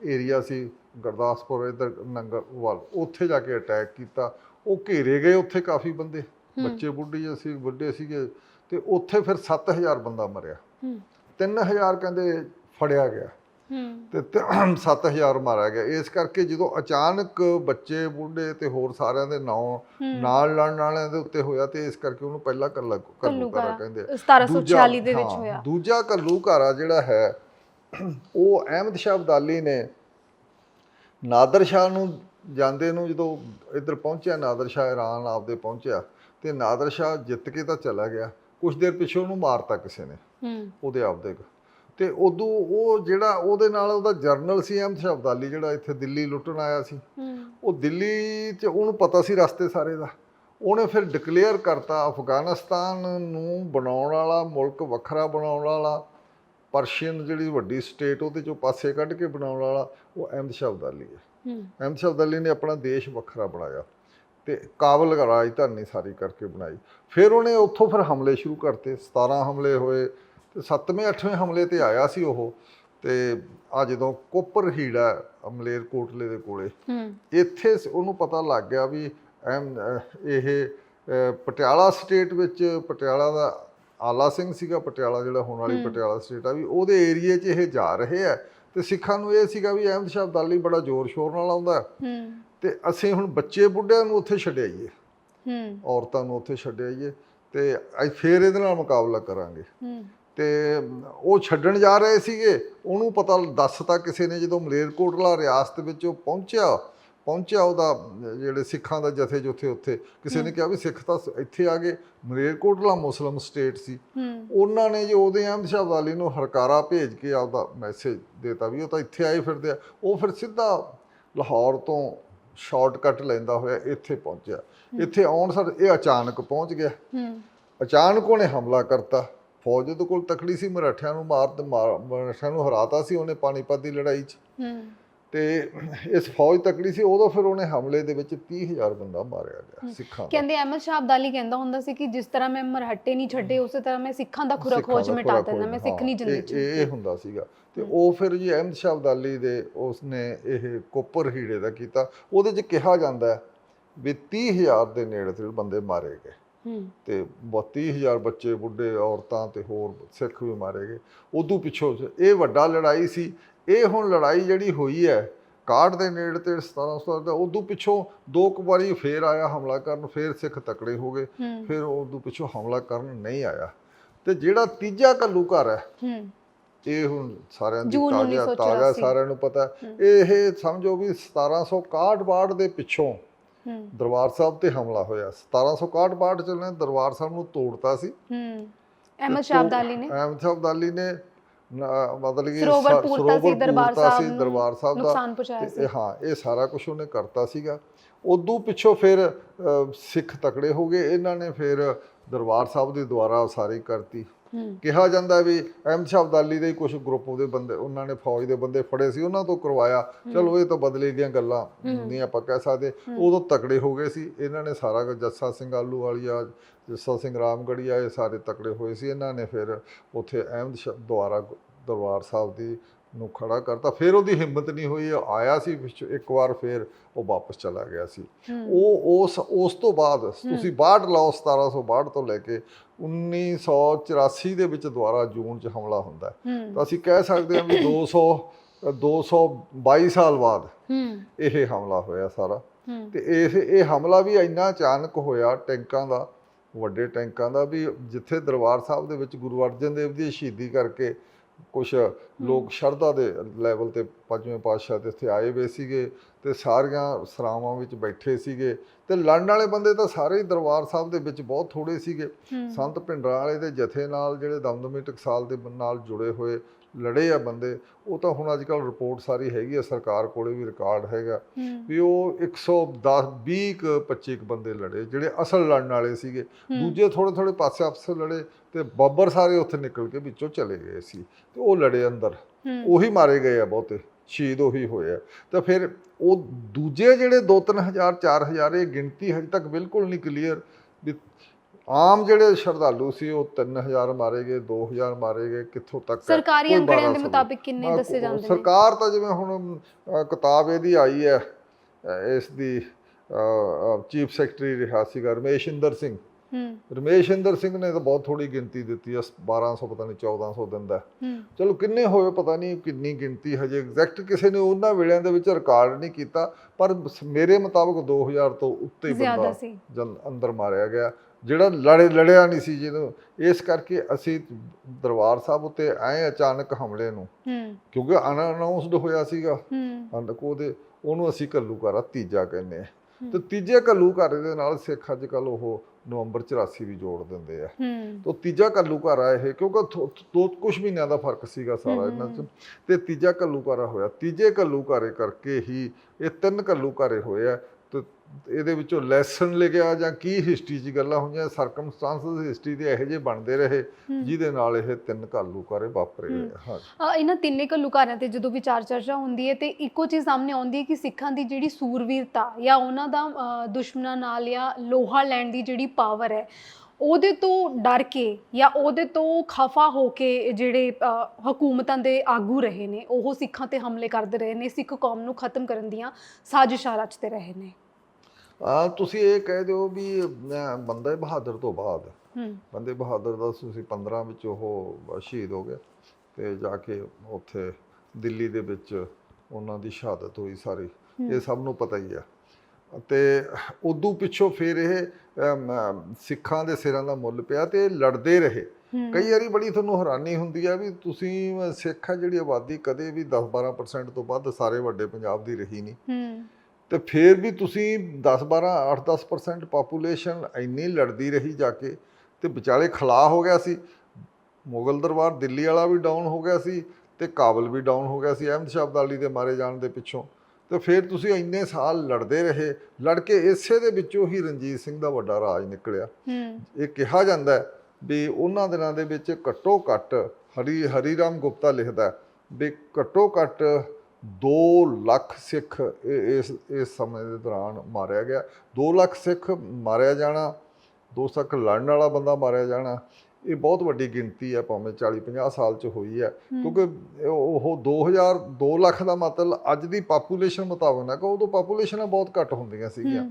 ਏਰੀਆ ਸੀ। ਗੁਰਦਾਸਪੁਰ ਇਧਰ ਨੰਗਲ ਵੱਲ ਉੱਥੇ ਜਾ ਕੇ ਅਟੈਕ ਕੀਤਾ। ਉਹ ਘੇਰੇ ਗਏ ਉੱਥੇ ਕਾਫੀ ਬੰਦੇ। ਬੱਚੇ ਬੁੱਢੀ ਅਸੀਂ ਬੁੱਢੇ ਸੀਗੇ। ਤੇ ਉੱਥੇ ਫਿਰ 7000 ਬੰਦਾ ਮਰਿਆ। ਹੂੰ। 3000 ਕਹਿੰਦੇ ਫੜਿਆ ਗਿਆ। ਹੂੰ। ਤੇ ਤ- 7000 ਮਾਰਿਆ ਗਿਆ। ਇਸ ਕਰਕੇ ਜਦੋਂ ਅਚਾਨਕ ਬੱਚੇ ਬੁੱਢੇ ਤੇ ਹੋਰ ਸਾਰਿਆਂ ਦੇ ਨਾਂ ਨਾਲ ਲੜਨ ਵਾਲਿਆਂ ਦੇ ਉੱਤੇ ਹੋਇਆ ਤੇ ਇਸ ਕਰਕੇ ਉਹਨੂੰ ਪਹਿਲਾ ਕੱਲਾ ਕੱਲੂਕਾਰਾ ਕੱਲੂਕਾਰਾ ਕਹਿੰਦੇ ਆ। 1746 ਦੇ ਵਿੱਚ ਹੋਇਆ। ਦੂਜਾ ਕੱਲੂਕਾਰਾ ਜਿਹੜਾ ਹੈ ਉਹ ਅਹਿਮਦ ਸ਼ਾਹ ਅਬਦਾਲੀ ਨੇ ਨਾਦਰ ਸ਼ਾਹ ਨੂੰ ਜਾਂਦੇ ਨੂੰ ਜਦੋਂ ਇੱਧਰ ਪਹੁੰਚਿਆ ਨਾਦਰ ਸ਼ਾਹ ਇਰਾਨ ਆਪਦੇ ਪਹੁੰਚਿਆ ਤੇ ਨਾਦਰ ਸ਼ਾਹ ਜਿੱਤ ਕੇ ਤਾਂ ਚਲਾ ਗਿਆ। ਕੁਝ ਦੇਰ ਪਿੱਛੇ ਉਹਨੂੰ ਮਾਰਤਾ ਕਿਸੇ ਨੇ। ਹੂੰ। ਉਹਦੇ ਆਪਦੇ। ਤੇ ਉਦੋਂ ਉਹ ਜਿਹੜਾ ਉਹਦੇ ਨਾਲ ਉਹਦਾ ਜਰਨਲ ਸੀ ਅਹਿਮਦ ਸ਼ਾਹ ਅਬਦਾਲੀ ਜਿਹੜਾ ਇੱਥੇ ਦਿੱਲੀ ਲੁੱਟਣ ਆਇਆ ਸੀ। ਹੂੰ। ਉਹ ਦਿੱਲੀ 'ਚ ਉਹਨੂੰ ਪਤਾ ਸੀ ਰਸਤੇ ਸਾਰੇ ਦਾ। ਉਹਨੇ ਫਿਰ ਡਿਕਲੇਅਰ ਕਰਤਾ ਅਫਗਾਨਿਸਤਾਨ ਨੂੰ ਬਣਾਉਣ ਵਾਲਾ ਮੁਲਕ ਵੱਖਰਾ ਬਣਾਉਣ ਵਾਲਾ ਪਰਸ਼ੀਅਨ ਜਿਹੜੀ ਵੱਡੀ ਸਟੇਟ ਉਹਦੇ ਚੋਂ ਪਾਸੇ ਕੱਢ ਕੇ ਬਣਾਉਣ ਵਾਲਾ ਉਹ ਅਹਿਮਦ ਸ਼ਾਹ ਅਬਦਾਲੀ ਹੈ। ਅਹਿਮਦ ਸ਼ਾਹ ਅਬਦਾਲੀ ਨੇ ਆਪਣਾ ਦੇਸ਼ ਵੱਖਰਾ ਬਣਾਇਆ ਤੇ ਕਾਬਲ ਰਾਜਧਾਨੀ ਸਾਰੀ ਕਰਕੇ ਬਣਾਈ। ਫਿਰ ਉਹਨੇ ਉੱਥੋਂ ਫਿਰ ਹਮਲੇ ਸ਼ੁਰੂ ਕਰਤੇ 17 ਹਮਲੇ ਹੋਏ ਤੇ 7ਵੇਂ 8ਵੇਂ ਹਮਲੇ ਤੇ ਆਇਆ ਸੀ ਉਹ ਤੇ ਆ ਜਦੋਂ ਕੋਪਰ ਹੀੜਾ ਅਮਲੇਰ ਕੋਟਲੇ ਦੇ ਕੋਲੇ ਇੱਥੇ ਉਹਨੂੰ ਪਤਾ ਲੱਗ ਗਿਆ ਵੀ ਇਹ ਪਟਿਆਲਾ ਸਟੇਟ ਵਿੱਚ ਪਟਿਆਲਾ ਦਾ ਆਲਾ ਸਿੰਘ ਸੀਗਾ ਪਟਿਆਲਾ ਜਿਹੜਾ ਹੁਣ ਵਾਲੀ ਪਟਿਆਲਾ ਸਟੇਟ ਆ ਵੀ ਉਹਦੇ ਏਰੀਏ 'ਚ ਇਹ ਜਾ ਰਹੇ ਆ ਤੇ ਸਿੱਖਾਂ ਨੂੰ ਇਹ ਸੀਗਾ ਵੀ ਅਹਿਮਦ ਸ਼ਾਹ ਅਬਦਾਲੀ ਬੜਾ ਜ਼ੋਰ ਸ਼ੋਰ ਨਾਲ ਆਉਂਦਾ। ਤੇ ਅਸੀਂ ਹੁਣ ਬੱਚੇ ਬੁੱਢਿਆਂ ਨੂੰ ਉੱਥੇ ਛੱਡ ਆਈਏ। ਹੂੰ। ਔਰਤਾਂ ਨੂੰ ਉੱਥੇ ਛੱਡ ਆਈਏ ਤੇ ਅਸੀਂ ਫੇਰ ਇਹਦੇ ਨਾਲ ਮੁਕਾਬਲਾ ਕਰਾਂਗੇ। ਹੂੰ। ਤੇ ਉਹ ਛੱਡਣ ਜਾ ਰਹੇ ਸੀਗੇ ਉਹਨੂੰ ਪਤਾ ਦੱਸਤਾ ਕਿਸੇ ਨੇ ਜਦੋਂ ਮਲੇਰਕੋਟਲਾ ਰਿਆਸਤ ਵਿੱਚ ਉਹ ਪਹੁੰਚਿਆ ਪਹੁੰਚਿਆ ਉਹਦਾ ਜਿਹੜੇ ਸਿੱਖਾਂ ਦਾ ਜਥੇ ਜੁਥੇ ਉੱਥੇ। ਕਿਸੇ ਨੇ ਕਿਹਾ ਵੀ ਸਿੱਖ ਤਾਂ ਇੱਥੇ ਆ ਗਏ। ਮਲੇਰਕੋਟਲਾ ਮੁਸਲਮ ਸਟੇਟ ਸੀ। ਉਹਨਾਂ ਨੇ ਜੋ ਉਹਦੇ ਅਹਿਮਦ ਸ਼ਾਹ ਨੂੰ ਹਰਕਾਰਾ ਭੇਜ ਕੇ ਆਪਦਾ ਮੈਸੇਜ ਦੇਤਾ ਵੀ ਉਹ ਤਾਂ ਇੱਥੇ ਆਏ ਫਿਰਦੇ ਆ। ਉਹ ਫਿਰ ਸਿੱਧਾ ਲਾਹੌਰ ਤੋਂ ਸ਼ਾਰਟਕਟ ਲੈਂਦਾ ਹੋਇਆ ਇੱਥੇ ਪਹੁੰਚਿਆ। ਇੱਥੇ ਆਉਣ ਸਰ ਇਹ ਅਚਾਨਕ ਪਹੁੰਚ ਗਿਆ। ਅਚਾਨਕ ਉਹਨੇ ਹਮਲਾ ਕਰਤਾ। ਫੌਜ ਉਹਦੇ ਕੋਲ ਤਕੜੀ ਸੀ ਮਰਾਠਿਆਂ ਨੂੰ ਮਾਰ ਮਰਾਠਿਆਂ ਨੂੰ ਹਰਾਤਾ ਸੀ ਉਹਨੇ ਪਾਣੀਪਤ ਦੀ ਲੜਾਈ 'ਚ। ਤੇ ਇਸ ਫੌਜ ਤਕੜੀ ਸੀ ਉਦੋਂ ਫਿਰ ਉਹਨੇ ਹਮਲੇ ਦੇ ਵਿੱਚ 30000 ਬੰਦਾ ਮਾਰਿਆ ਗਿਆ ਸਿੱਖਾਂ ਦਾ। ਕਹਿੰਦੇ ਅਹਿਮਦ ਸ਼ਾਹ ਅਬਦਾਲੀ ਕਹਿੰਦਾ ਹੁੰਦਾ ਸੀ ਕਿ ਜਿਸ ਤਰ੍ਹਾਂ ਮੈਂ ਮਰਹੱਟੇ ਨਹੀਂ ਛੱਡੇ ਉਸੇ ਤਰ੍ਹਾਂ ਮੈਂ ਸਿੱਖਾਂ ਦਾ ਖੁਰਾ ਖੋਜ ਮਿਟਾ ਖੋਜ, ਮੈਂ ਸਿੱਖ ਨਹੀਂ ਜਿੰਦੇ ਚ ਇਹ ਹੁੰਦਾ ਸੀਗਾ। ਤੇ ਉਹ ਫਿਰ ਜੀ ਅਹਿਮਦ ਸ਼ਾਹ ਅਬਦਾਲੀ ਦੇ ਉਸਨੇ ਇਹ ਕੋਪਰ ਹੀੜੇ ਦਾ ਕੀਤਾ। ਉਹਦੇ 'ਚ ਕਿਹਾ ਜਾਂਦਾ ਵੀ 30000 ਦੇ ਨੇੜੇ ਤੇ ਬੰਦੇ ਮਾਰੇ ਗਏ। ਤੇ 32000 ਬੱਚੇ ਬੁੱਢੇ ਔਰਤਾਂ ਤੇ ਹੋਰ ਸਿੱਖ ਵੀ ਮਾਰੇ ਗਏ। ਉਦੋਂ ਪਿੱਛੋਂ ਇਹ ਵੱਡਾ ਲੜਾਈ ਸੀ। ਇਹ ਹੁਣ ਲੜਾਈ ਜਿਹੜੀ ਹੋਈ ਹੈ ਕਾਠ ਦੇ ਨੇੜੇ ਤੇ 1700 ਦਾ ਉਦੋਂ ਪਿੱਛੋਂ ਦੋ ਕੁ ਵਾਰੀ ਫੇਰ ਆਇਆ ਹਮਲਾ ਕਰਨ ਫੇਰ ਸਿੱਖ ਤਕੜੇ ਹੋ ਗਏ ਫਿਰ ਉਦੋਂ ਪਿੱਛੋਂ ਹਮਲਾ ਕਰਨ ਨਹੀਂ ਆਇਆ। ਤੇ ਜਿਹੜਾ ਤੀਜਾ ਘੱਲੂ ਘਰ ਹੈ। ਇਹ ਹੁਣ ਸਾਰਿਆਂ ਦੀ ਤਾਜ਼ਾ 1984 ਤਾਜ਼ਾ ਸਾਰਿਆਂ ਨੂੰ ਪਤਾ। ਇਹ ਸਮਝੋ ਵੀ 1761 ਦੇ ਪਿੱਛੋਂ ਦਰਬਾਰ ਸਾਹਿਬ ਤੇ ਹਮਲਾ ਹੋਇਆ। 1761 ਚ ਉਹਨੇ ਦਰਬਾਰ ਸਾਹਿਬ ਨੂੰ ਤੋੜਤਾ ਸੀ। ਅਹਿਮਦ ਸ਼ਾਹ ਅਬਦਾਲੀ ਨੇ। ਅਹਿਮਦ ਸ਼ਾਹ ਅਬਦਾਲੀ ਨੇ ਨਾ- ਮਤਲਬ ਕਿ ਸਰੋਵਰ ਸ- ਪੂਰਤਾ ਸੀ, ਦਰਬਾਰ ਸਾਹਿਬ ਸੀ ਨੂੰ ਦਰਬਾਰ ਸਾਹਿਬ ਦਾ। ਨੁਕਸਾਨ ਪਹੁੰਚਾਇਆ ਸੀ। ਹਾਂ ਇਹ ਸਾਰਾ ਕੁਝ ਉਹਨੇ ਕਰਤਾ ਸੀਗਾ। ਉਦੋਂ ਪਿੱਛੋਂ ਫਿਰ ਸਿੱਖ ਤਕੜੇ ਹੋ ਗਏ। ਇਹਨਾਂ ਨੇ ਫਿਰ ਦਰਬਾਰ ਸਾਹਿਬ ਦੇ ਦੁਆਰਾ ਸਾਰੀ ਕਰਤੀ। ਕਿਹਾ ਜਾਂਦਾ ਵੀ ਅਹਿਮਦ ਸ਼ਾਹ ਅਬਦਾਲੀ ਦੇ ਕੁਝ ਗਰੁੱਪ ਦੇ ਬੰਦੇ, ਉਹਨਾਂ ਨੇ ਫੌਜ ਦੇ ਬੰਦੇ ਫੜੇ ਸੀ, ਉਹਨਾਂ ਤੋਂ ਕਰਵਾਇਆ। ਚਲੋ ਇਹ ਤਾਂ ਬਦਲੇ ਦੀਆਂ ਗੱਲਾਂ ਨਹੀਂ ਆਪਾਂ ਕਹਿ ਸਕਦੇ। ਉਦੋਂ ਤਕੜੇ ਹੋ ਗਏ ਸੀ। ਇਹਨਾਂ ਨੇ ਸਾਰਾ ਕੁਝ, ਜੱਸਾ ਸਿੰਘ ਆਲੂ ਵਾਲੀਆ ਜੱਸਾ ਸਿੰਘ ਰਾਮਗੜੀਆ, ਇਹ ਸਾਰੇ ਤਕੜੇ ਹੋਏ ਸੀ। ਇਹਨਾਂ ਨੇ ਫਿਰ ਉੱਥੇ ਅਹਿਮਦ ਸ਼ਾਹ ਦੁਆਰਾ ਦਰਬਾਰ ਸਾਹਿਬ ਦੀ ਨੂੰ ਖੜਾ ਕਰਤਾ ਫਿਰ ਉਹਦੀ ਹਿੰਮਤ ਨਹੀਂ ਹੋਈ ਉਹ ਆਇਆ ਸੀ ਵਿੱਚ ਇੱਕ ਵਾਰ ਫਿਰ ਉਹ ਵਾਪਸ ਚਲਾ ਗਿਆ ਸੀ। ਉਹ ਉਸ ਉਸ ਤੋਂ ਬਾਅਦ ਤੁਸੀਂ 62 ਲਾਓ 1762 ਤੋਂ ਲੈ ਕੇ 1984 ਦੇ ਵਿੱਚ ਦੁਆਰਾ ਜੂਨ 'ਚ ਹਮਲਾ ਹੁੰਦਾ ਤਾਂ ਅਸੀਂ ਕਹਿ ਸਕਦੇ ਹਾਂ ਵੀ 200 ਅ, 222 ਸਾਲ ਬਾਅਦ ਇਹ ਹਮਲਾ ਹੋਇਆ ਸਾਰਾ। ਤੇ ਇਹ ਇਹ ਹਮਲਾ ਵੀ ਇੰਨਾ ਅਚਾਨਕ ਹੋਇਆ ਟੈਂਕਾਂ ਦਾ ਵੱਡੇ ਟੈਂਕਾਂ ਦਾ ਵੀ ਜਿੱਥੇ ਦਰਬਾਰ ਸਾਹਿਬ ਦੇ ਵਿੱਚ ਗੁਰੂ ਅਰਜਨ ਦੇਵ ਦੀ ਸ਼ਹੀਦੀ ਕਰਕੇ ਕੁਝ ਲੋਕ ਸ਼ਰਧਾ ਦੇ ਲੈਵਲ ਤੇ ਪੰਜਵੇਂ ਪਾਤਸ਼ਾਹ ਦੇ ਇੱਥੇ ਆਏ ਹੋਏ ਸੀਗੇ ਤੇ ਸਾਰੀਆਂ ਸਰਾਵਾਂ ਵਿੱਚ ਬੈਠੇ ਸੀਗੇ ਤੇ ਲੜਨ ਵਾਲੇ ਬੰਦੇ ਤਾਂ ਸਾਰੇ ਹੀ ਦਰਬਾਰ ਸਾਹਿਬ ਦੇ ਵਿੱਚ ਬਹੁਤ ਥੋੜੇ ਸੀਗੇ। ਸੰਤ ਭਿੰਡਰਾਂ ਵਾਲੇ ਦੇ ਜਥੇ ਨਾਲ ਜਿਹੜੇ ਦਮਦਮੀ ਟਕਸਾਲ ਦੇ ਨਾਲ ਜੁੜੇ ਹੋਏ ਲੜੇ ਆ ਬੰਦੇ ਉਹ ਤਾਂ ਹੁਣ ਅੱਜ ਕੱਲ ਰਿਪੋਰਟ ਸਾਰੀ ਹੈਗੀ ਆ ਸਰਕਾਰ ਕੋਲੇ ਵੀ ਰਿਕਾਰਡ ਹੈਗਾ ਵੀ ਉਹ 110 20 ਕੁ 25 ਕੁ ਬੰਦੇ ਲੜੇ ਜਿਹੜੇ ਅਸਲ ਲੜਨ ਵਾਲੇ ਸੀਗੇ। ਦੂਜੇ ਥੋੜੇ ਥੋੜੇ ਪਾਸੇ ਆਪਸ ਲੜੇ ਤੇ ਬੱਬਰ ਸਾਰੇ ਉੱਥੇ ਨਿਕਲ ਕੇ ਵਿੱਚੋਂ ਚਲੇ ਗਏ ਸੀ ਤੇ ਉਹ ਲੜੇ ਅੰਦਰ। ਉਹੀ ਮਾਰੇ ਗਏ ਆ ਬਹੁਤੇ ਸ਼ਹੀਦ ਉਹੀ ਹੋਏ ਆ। ਤਾਂ ਫਿਰ ਉਹ ਦੂਜੇ ਜਿਹੜੇ 2-3000 4000 ਇਹ ਗਿਣਤੀ ਹਜੇ ਤੱਕ ਬਿਲਕੁਲ ਨਹੀਂ ਕਲੀਅਰ ਵੀ ਆਮ ਜਿਹੜੇ ਸ਼ਰਧਾਲੂ ਸੀ ਉਹ 3000 ਮਾਰੇ ਗਏ 2000 ਮਾਰੇ ਗਏ ਕਿੱਥੋਂ ਤੱਕ ਹੈ? ਸਰਕਾਰੀ ਅੰਕੜਿਆਂ ਦੇ 1200 ਮੁਤਾਬਿਕ ਕਿੰਨੇ ਹਾਂ, ਦੱਸੇ ਜਾਂਦੇ ਨੇ? ਸਰਕਾਰ ਤਾਂ ਜਿਵੇਂ ਹੁਣ ਕਿਤਾਬ ਇਹਦੀ ਆਈ ਹੈ ਇਸ ਦੀ ਚੀਫ ਸੈਕਟਰੀ ਰਿਹਾ ਸੀਗਾ ਰਮੇਸ਼ਿੰਦਰ ਸਿੰਘ। ਹੂੰ। ਰਮੇਸ਼ਿੰਦਰ ਸਿੰਘ ਨੇ ਤਾਂ ਬਹੁਤ ਥੋੜੀ ਗਿਣਤੀ ਦਿੱਤੀ ਆ 1200 ਪਤਾ ਨਹੀਂ 1400 ਦਿੰਦਾ ਹੂੰ। ਚਲੋ ਕਿੰਨੇ ਹੋਏ ਪਤਾ ਨਹੀਂ ਕਿੰਨੀ ਗਿਣਤੀ ਹਜੇ ਐਗਜ਼ੈਕਟ ਕਿਸੇ ਨੇ ਉਹਨਾਂ ਵੇਲਿਆਂ ਦੇ ਵਿੱਚ ਰਿਕਾਰਡ ਨਹੀਂ ਕੀਤਾ ਪਰ ਮੇਰੇ ਮੁਤਾਬਕ 2000 ਤੋਂ ਉੱਤੇ ਬੰਦਾ ਅੰਦਰ ਮਾਰਿਆ ਗਿਆ। ਜਿਹੜਾ ਲੜੇ ਲੜਿਆ ਨਹੀਂ ਸੀ ਜਿਹਨੂੰ ਇਸ ਕਰਕੇ ਅਸੀਂ ਦਰਬਾਰ ਸਾਹਿਬ ਉੱਤੇ ਐ ਅਚਾਨਕ ਹਮਲੇ ਨੂੰ ਹੂੰ। ਕਿਉਂਕਿ ਅਨਾਉਂਸਡ ਹੋਇਆ ਸੀਗਾ। ਹੂੰ। ਅੰਦਕ ਉਹਦੇ ਉਹਨੂੰ ਅਸੀਂ ਘੱਲੂਘਾਰਾ ਤੀਜਾ ਕਹਿੰਦੇ ਆ। ਤੇ ਤੀਜੇ ਘੱਲੂਘਾਰੇ ਦੇ ਨਾਲ ਸਿੱਖ ਅੱਜ ਕੱਲ ਉਹ ਨਵੰਬਰ 84 ਵੀ ਜੋੜ ਦਿੰਦੇ ਆ। ਹੂੰ। ਤੋ ਤੀਜਾ ਘੱਲੂਘਾਰਾ ਇਹ ਕਿਉਂਕਿ ਦੋ ਕੁਝ ਮਹੀਨਿਆਂ ਦਾ ਫ਼ਰਕ ਸੀਗਾ ਸਾਰਾ ਇਹਨਾਂ 'ਚ। ਤੇ ਤੀਜਾ ਘੱਲੂਘਾਰਾ ਹੋਇਆ। ਤੀਜੇ ਘੱਲੂਘਾਰੇ ਕਰਕੇ ਹੀ ਇਹ ਤਿੰਨ ਘੱਲੂਘਾਰੇ ਹੋਏ ਆ। ਇਹਦੇ ਵਿੱਚੋਂ ਲੈਸਨ ਲਿਆ ਜਾਂ ਕੀ ਹਿਸਟਰੀ 'ਚ ਗੱਲਾਂ ਹੋਈਆਂ ਸਰਕਮਸਟੈਂਸਸ ਹਿਸਟਰੀ ਦੇ ਇਹੋ ਜਿਹੇ ਬਣਦੇ ਰਹੇ ਜਿਹਦੇ ਨਾਲ ਇਹ ਤਿੰਨ ਘੱਲੂਘਾਰੇ ਵਾਪਰੇ ਹਾਂ। ਇਹਨਾਂ ਤਿੰਨੇ ਘੱਲੂਘਾਰਿਆਂ ਤੇ ਜਦੋਂ ਵਿਚਾਰ ਚਰਚਾ ਹੁੰਦੀ ਹੈ ਤੇ ਇੱਕੋ ਚੀਜ਼ ਸਾਹਮਣੇ ਆਉਂਦੀ ਹੈ ਕਿ ਸਿੱਖਾਂ ਦੀ ਜਿਹੜੀ ਸੂਰਵੀਰਤਾ ਜਾਂ ਉਹਨਾਂ ਦਾ ਦੁਸ਼ਮਣਾਂ ਨਾਲ ਜਾਂ ਲੋਹਾ ਲੈਣ ਦੀ ਜਿਹੜੀ ਪਾਵਰ ਹੈ ਉਹਦੇ ਤੋਂ ਡਰ ਕੇ ਜਾਂ ਉਹਦੇ ਤੋਂ ਖਫਾ ਹੋ ਕੇ ਜਿਹੜੇ ਹਕੂਮਤਾਂ ਦੇ ਆਗੂ ਰਹੇ ਨੇ ਉਹ ਸਿੱਖਾਂ ਤੇ ਹਮਲੇ ਕਰਦੇ ਰਹੇ ਨੇ ਸਿੱਖ ਕੌਮ ਨੂੰ ਖਤਮ ਕਰਨ ਦੀਆਂ ਸਾਜ਼ਿਸ਼ਾਂ ਰਚਦੇ ਰਹੇ ਨੇ। ਆ ਤੁਸੀਂ ਇਹ ਕਹਿ ਦਿਓ ਵੀ ਬੰਦੇ ਬਹਾਦਰ ਤੋਂ ਬਾਅਦ। ਬੰਦੇ ਬਹਾਦਰ ਦਾ ਤੁਸੀਂ 15 ਵਿੱਚ ਉਹ ਸ਼ਹੀਦ ਹੋ ਗਏ ਤੇ ਜਾ ਕੇ ਉੱਥੇ ਦਿੱਲੀ ਦੇ ਵਿੱਚ ਉਹਨਾਂ ਦੀ ਸ਼ਹਾਦਤ ਹੋਈ ਸਾਰੀ। ਇਹ ਸਭ ਨੂੰ ਪਤਾ ਹੀ ਆ। ਤੇ ਉਦੋਂ ਪਿੱਛੋਂ ਫਿਰ ਇਹ ਸਿੱਖਾਂ ਦੇ ਸਿਰਾਂ ਦਾ ਮੁੱਲ ਪਿਆ ਤੇ ਲੜਦੇ ਰਹੇ। ਕਈ ਵਾਰੀ ਬੜੀ ਤੁਹਾਨੂੰ ਹੈਰਾਨੀ ਹੁੰਦੀ ਆ ਵੀ ਤੁਸੀਂ ਸਿੱਖ ਆ ਜਿਹੜੀ ਆਬਾਦੀ ਕਦੇ ਵੀ 10-12% ਤੋਂ ਵੱਧ ਸਾਰੇ ਵੱਡੇ ਪੰਜਾਬ ਦੀ ਰਹੀ ਨਹੀਂ। ਹੂੰ। ਤੇ ਫਿਰ ਵੀ ਤੁਸੀਂ 10 12 8 10% ਪਾਪੂਲੇਸ਼ਨ ਇੰਨੀ ਲੜਦੀ ਰਹੀ ਜਾ ਕੇ ਤੇ ਵਿਚਾਲੇ ਖਲਾ ਹੋ ਗਿਆ ਸੀ। ਮੁਗਲ ਦਰਬਾਰ ਦਿੱਲੀ ਵਾਲਾ ਵੀ ਡਾਊਨ ਹੋ ਗਿਆ ਸੀ ਤੇ ਕਾਬਲ ਵੀ ਡਾਊਨ ਹੋ ਗਿਆ ਸੀ ਅਹਿਮਦ ਸ਼ਾਹ ਅਬਦਾਲੀ ਦੇ ਮਾਰੇ ਜਾਣ ਦੇ ਪਿੱਛੋਂ। ਤੇ ਫਿਰ ਤੁਸੀਂ ਇੰਨੇ ਸਾਲ ਲੜਦੇ ਰਹੇ ਲੜ ਕੇ ਇਸੇ ਦੇ ਵਿੱਚੋਂ ਹੀ ਰਣਜੀਤ ਸਿੰਘ ਦਾ ਵੱਡਾ ਰਾਜ ਨਿਕਲਿਆ। ਹੂੰ। ਇਹ ਕਿਹਾ ਜਾਂਦਾ ਹੈ ਵੀ ਉਹਨਾਂ ਦਿਨਾਂ ਦੇ ਵਿੱਚ ਘੱਟੋ ਘੱਟ ਹਰੀ ਹਰੀ ਰਾਮ ਗੁਪਤਾ ਲਿਖਦਾ ਵੀ ਘੱਟੋ ਘੱਟ 2 ਲੱਖ ਸਿੱਖ ਇਸ ਇਸ ਸਮੇਂ ਦੇ ਦੌਰਾਨ ਮਾਰਿਆ ਗਿਆ। 2 ਲੱਖ ਸਿੱਖ ਮਾਰਿਆ ਜਾਣਾ 2 ਲੱਖ ਲੜਨ ਵਾਲਾ ਬੰਦਾ ਮਾਰਿਆ ਜਾਣਾ ਇਹ ਬਹੁਤ ਵੱਡੀ ਗਿਣਤੀ ਹੈ ਭਾਵੇਂ 40 50 ਸਾਲ ਚ ਹੋਈ ਹੈ। ਕਿਉਂਕਿ ਉਹ 2000 2 ਲੱਖ ਦਾ ਮਤਲਬ ਅੱਜ ਦੀ ਪਾਪੂਲੇਸ਼ਨ ਮੁਤਾਬਕ ਨਾ ਕਿ ਉਦੋਂ ਪਾਪੂਲੇਸ਼ਨਾਂ ਬਹੁਤ ਘੱਟ ਹੁੰਦੀਆਂ ਸੀਗੀਆਂ।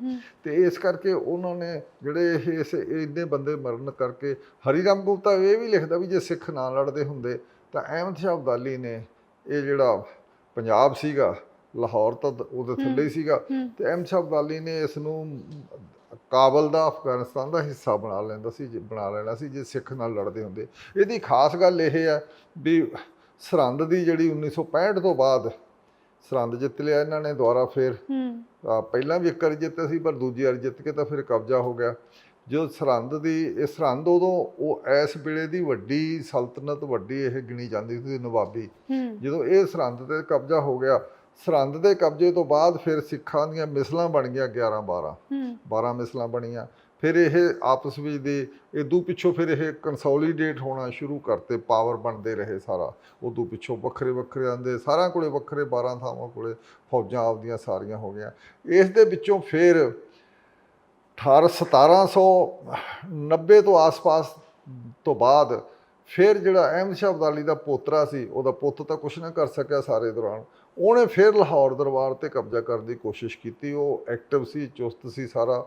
ਤੇ ਇਸ ਕਰਕੇ ਉਹਨਾਂ ਨੇ ਜਿਹੜੇ ਇਹ ਇਸ ਇੰਨੇ ਬੰਦੇ ਮਰਨ ਕਰਕੇ ਹਰੀ ਰਾਮ ਗੁਪਤਾ ਇਹ ਵੀ ਲਿਖਦਾ ਵੀ ਜੇ ਸਿੱਖ ਨਾ ਲੜਦੇ ਹੁੰਦੇ ਤਾਂ ਅਹਿਮਦ ਸ਼ਾਹ ਅਬਦਾਲੀ ਨੇ ਇਹ ਜਿਹੜਾ ਪੰਜਾਬ ਸੀਗਾ ਲਾਹੌਰ ਤਾਂ ਉਹਦੇ ਥੱਲੇ ਹੀ ਸੀਗਾ। ਤੇ ਅਹਿਮਦ ਸ਼ਾਹ ਅਬਦਾਲੀ ਨੇ ਇਸ ਨੂੰ ਕਾਬਲ ਦਾ ਅਫਗਾਨਿਸਤਾਨ ਦਾ ਹਿੱਸਾ ਬਣਾ ਲੈਂਦਾ ਸੀ ਜੇ ਬਣਾ ਲੈਣਾ ਸੀ ਜੇ ਸਿੱਖ ਨਾਲ ਲੜਦੇ ਹੁੰਦੇ। ਇਹਦੀ ਖਾਸ ਗੱਲ ਇਹ ਹੈ ਵੀ ਸਰਹੰਦ ਦੀ ਜਿਹੜੀ 1965 ਤੋਂ ਬਾਅਦ ਸਰਹੰਦ ਜਿੱਤ ਲਿਆ ਇਹਨਾਂ ਨੇ ਦੁਬਾਰਾ ਫਿਰ ਪਹਿਲਾਂ ਵੀ ਇੱਕ ਵਾਰੀ ਜਿੱਤੇ ਸੀ ਪਰ ਦੂਜੀ ਵਾਰੀ ਜਿੱਤ ਕੇ ਤਾਂ ਫਿਰ ਕਬਜ਼ਾ ਹੋ ਗਿਆ। ਜੋ ਸਰਹੰਦ ਦੀ ਇਹ ਸਰਹੰਦ ਉਦੋਂ ਉਹ ਇਸ ਵੇਲੇ ਦੀ ਵੱਡੀ ਸਲਤਨਤ ਵੱਡੀ ਇਹ ਗਿਣੀ ਜਾਂਦੀ ਸੀ ਨਵਾਬੀ। ਜਦੋਂ ਇਹ ਸਰਹੰਦ ਤੇ ਕਬਜ਼ਾ ਹੋ ਗਿਆ ਸਰਹੰਦ ਦੇ ਕਬਜ਼ੇ ਤੋਂ ਬਾਅਦ ਫਿਰ ਸਿੱਖਾਂ ਦੀਆਂ ਮਿਸਲਾਂ ਬਣ ਗਈਆਂ 11 12 ਹੂੰ। 12 ਮਿਸਲਾਂ ਬਣੀਆਂ। ਫਿਰ ਇਹ ਆਪਸ ਵਿੱਚ ਦੇ ਇਦੋਂ ਪਿੱਛੋਂ ਫਿਰ ਇਹ ਕੰਸੋਲੀਡੇਟ ਹੋਣਾ ਸ਼ੁਰੂ ਕਰਤੇ ਪਾਵਰ ਬਣਦੇ ਰਹੇ ਸਾਰਾ। ਉਦੋਂ ਪਿੱਛੋਂ ਵੱਖਰੇ ਵੱਖਰੇ ਆਂਦੇ ਸਾਰਿਆਂ ਕੋਲੇ ਵੱਖਰੇ 12 ਥਾਵਾਂ ਕੋਲੇ ਫੌਜਾਂ ਆਪਦੀਆਂ ਸਾਰੀਆਂ ਹੋ ਗਈਆਂ। ਇਸ ਦੇ ਵਿੱਚੋਂ ਫਿਰ 18 1790 ਤੋਂ ਆਸ-ਪਾਸ ਤੋਂ ਬਾਅਦ ਫਿਰ ਜਿਹੜਾ ਅਹਿਮਦ ਸ਼ਾਹ ਅਬਦਾਲੀ ਦਾ ਪੋਤਰਾ ਸੀ ਉਹਦਾ ਪੁੱਤ ਤਾਂ ਕੁਝ ਨਾ ਕਰ ਸਕਿਆ ਸਾਰੇ ਦੌਰਾਨ। ਉਹਨੇ ਫਿਰ ਲਾਹੌਰ ਦਰਬਾਰ ਤੇ ਕਬਜ਼ਾ ਕਰਨ ਦੀ ਕੋਸ਼ਿਸ਼ ਕੀਤੀ। ਉਹ ਐਕਟਿਵ ਸੀ ਚੁਸਤ ਸੀ ਸਾਰਾ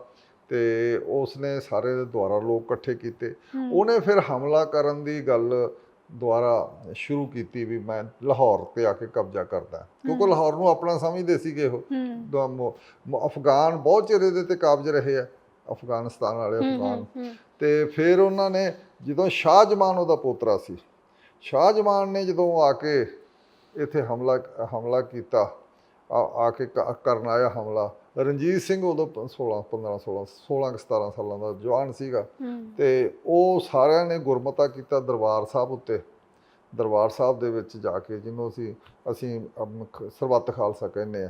ਤੇ ਉਸਨੇ ਸਾਰੇ ਦੁਆਰਾ ਲੋਕ ਇਕੱਠੇ ਕੀਤੇ। ਉਹਨੇ ਫਿਰ ਹਮਲਾ ਕਰਨ ਦੀ ਗੱਲ ਦੁਆਰਾ ਸ਼ੁਰੂ ਕੀਤੀ ਵੀ ਮੈਂ ਲਾਹੌਰ ਤੇ ਆ ਕੇ ਕਬਜ਼ਾ ਕਰਦਾ। ਕਿਉਂਕਿ ਲਾਹੌਰ ਨੂੰ ਆਪਣਾ ਸਮਝਦੇ ਸੀਗੇ ਉਹ। ਦ- ਅਫਗਾਨ ਬਹੁਤ ਚਿਰ ਇਹਦੇ ਤੇ ਕਾਬਜ ਰਹੇ ਆ। ਅਫਗਾਨਿਸਤਾਨ ਵਾਲੇ ਅਫਗਾਨ। ਤੇ ਫਿਰ ਉਹਨਾਂ ਨੇ ਜਦੋਂ ਸ਼ਾਹਜਮਾਨ ਉਹਦਾ ਪੋਤਰਾ ਸੀ ਸ਼ਾਹਜਮਾਨ ਨੇ ਜਦੋਂ ਆ ਕੇ ਇੱਥੇ ਹਮਲਾ ਹਮਲਾ ਕੀਤਾ ਆ ਕੇ ਕਰਨ ਆਇਆ ਹਮਲਾ ਰਣਜੀਤ ਸਿੰਘ ਉਦੋਂ ਪ- 16 15 16 16 ਕੁ 17 ਸਾਲਾਂ ਦਾ ਜਵਾਨ ਸੀਗਾ। ਤੇ ਉਹ ਸਾਰਿਆਂ ਨੇ ਗੁਰਮਤਾ ਕੀਤਾ ਦਰਬਾਰ ਸਾਹਿਬ ਉੱਤੇ। ਦਰਬਾਰ ਸਾਹਿਬ ਦੇ ਵਿੱਚ ਜਾ ਕੇ ਜਿਹਨੂੰ ਅਸੀਂ ਅਸੀਂ ਸਰਬੱਤ ਖਾਲਸਾ ਕਹਿੰਦੇ ਆ।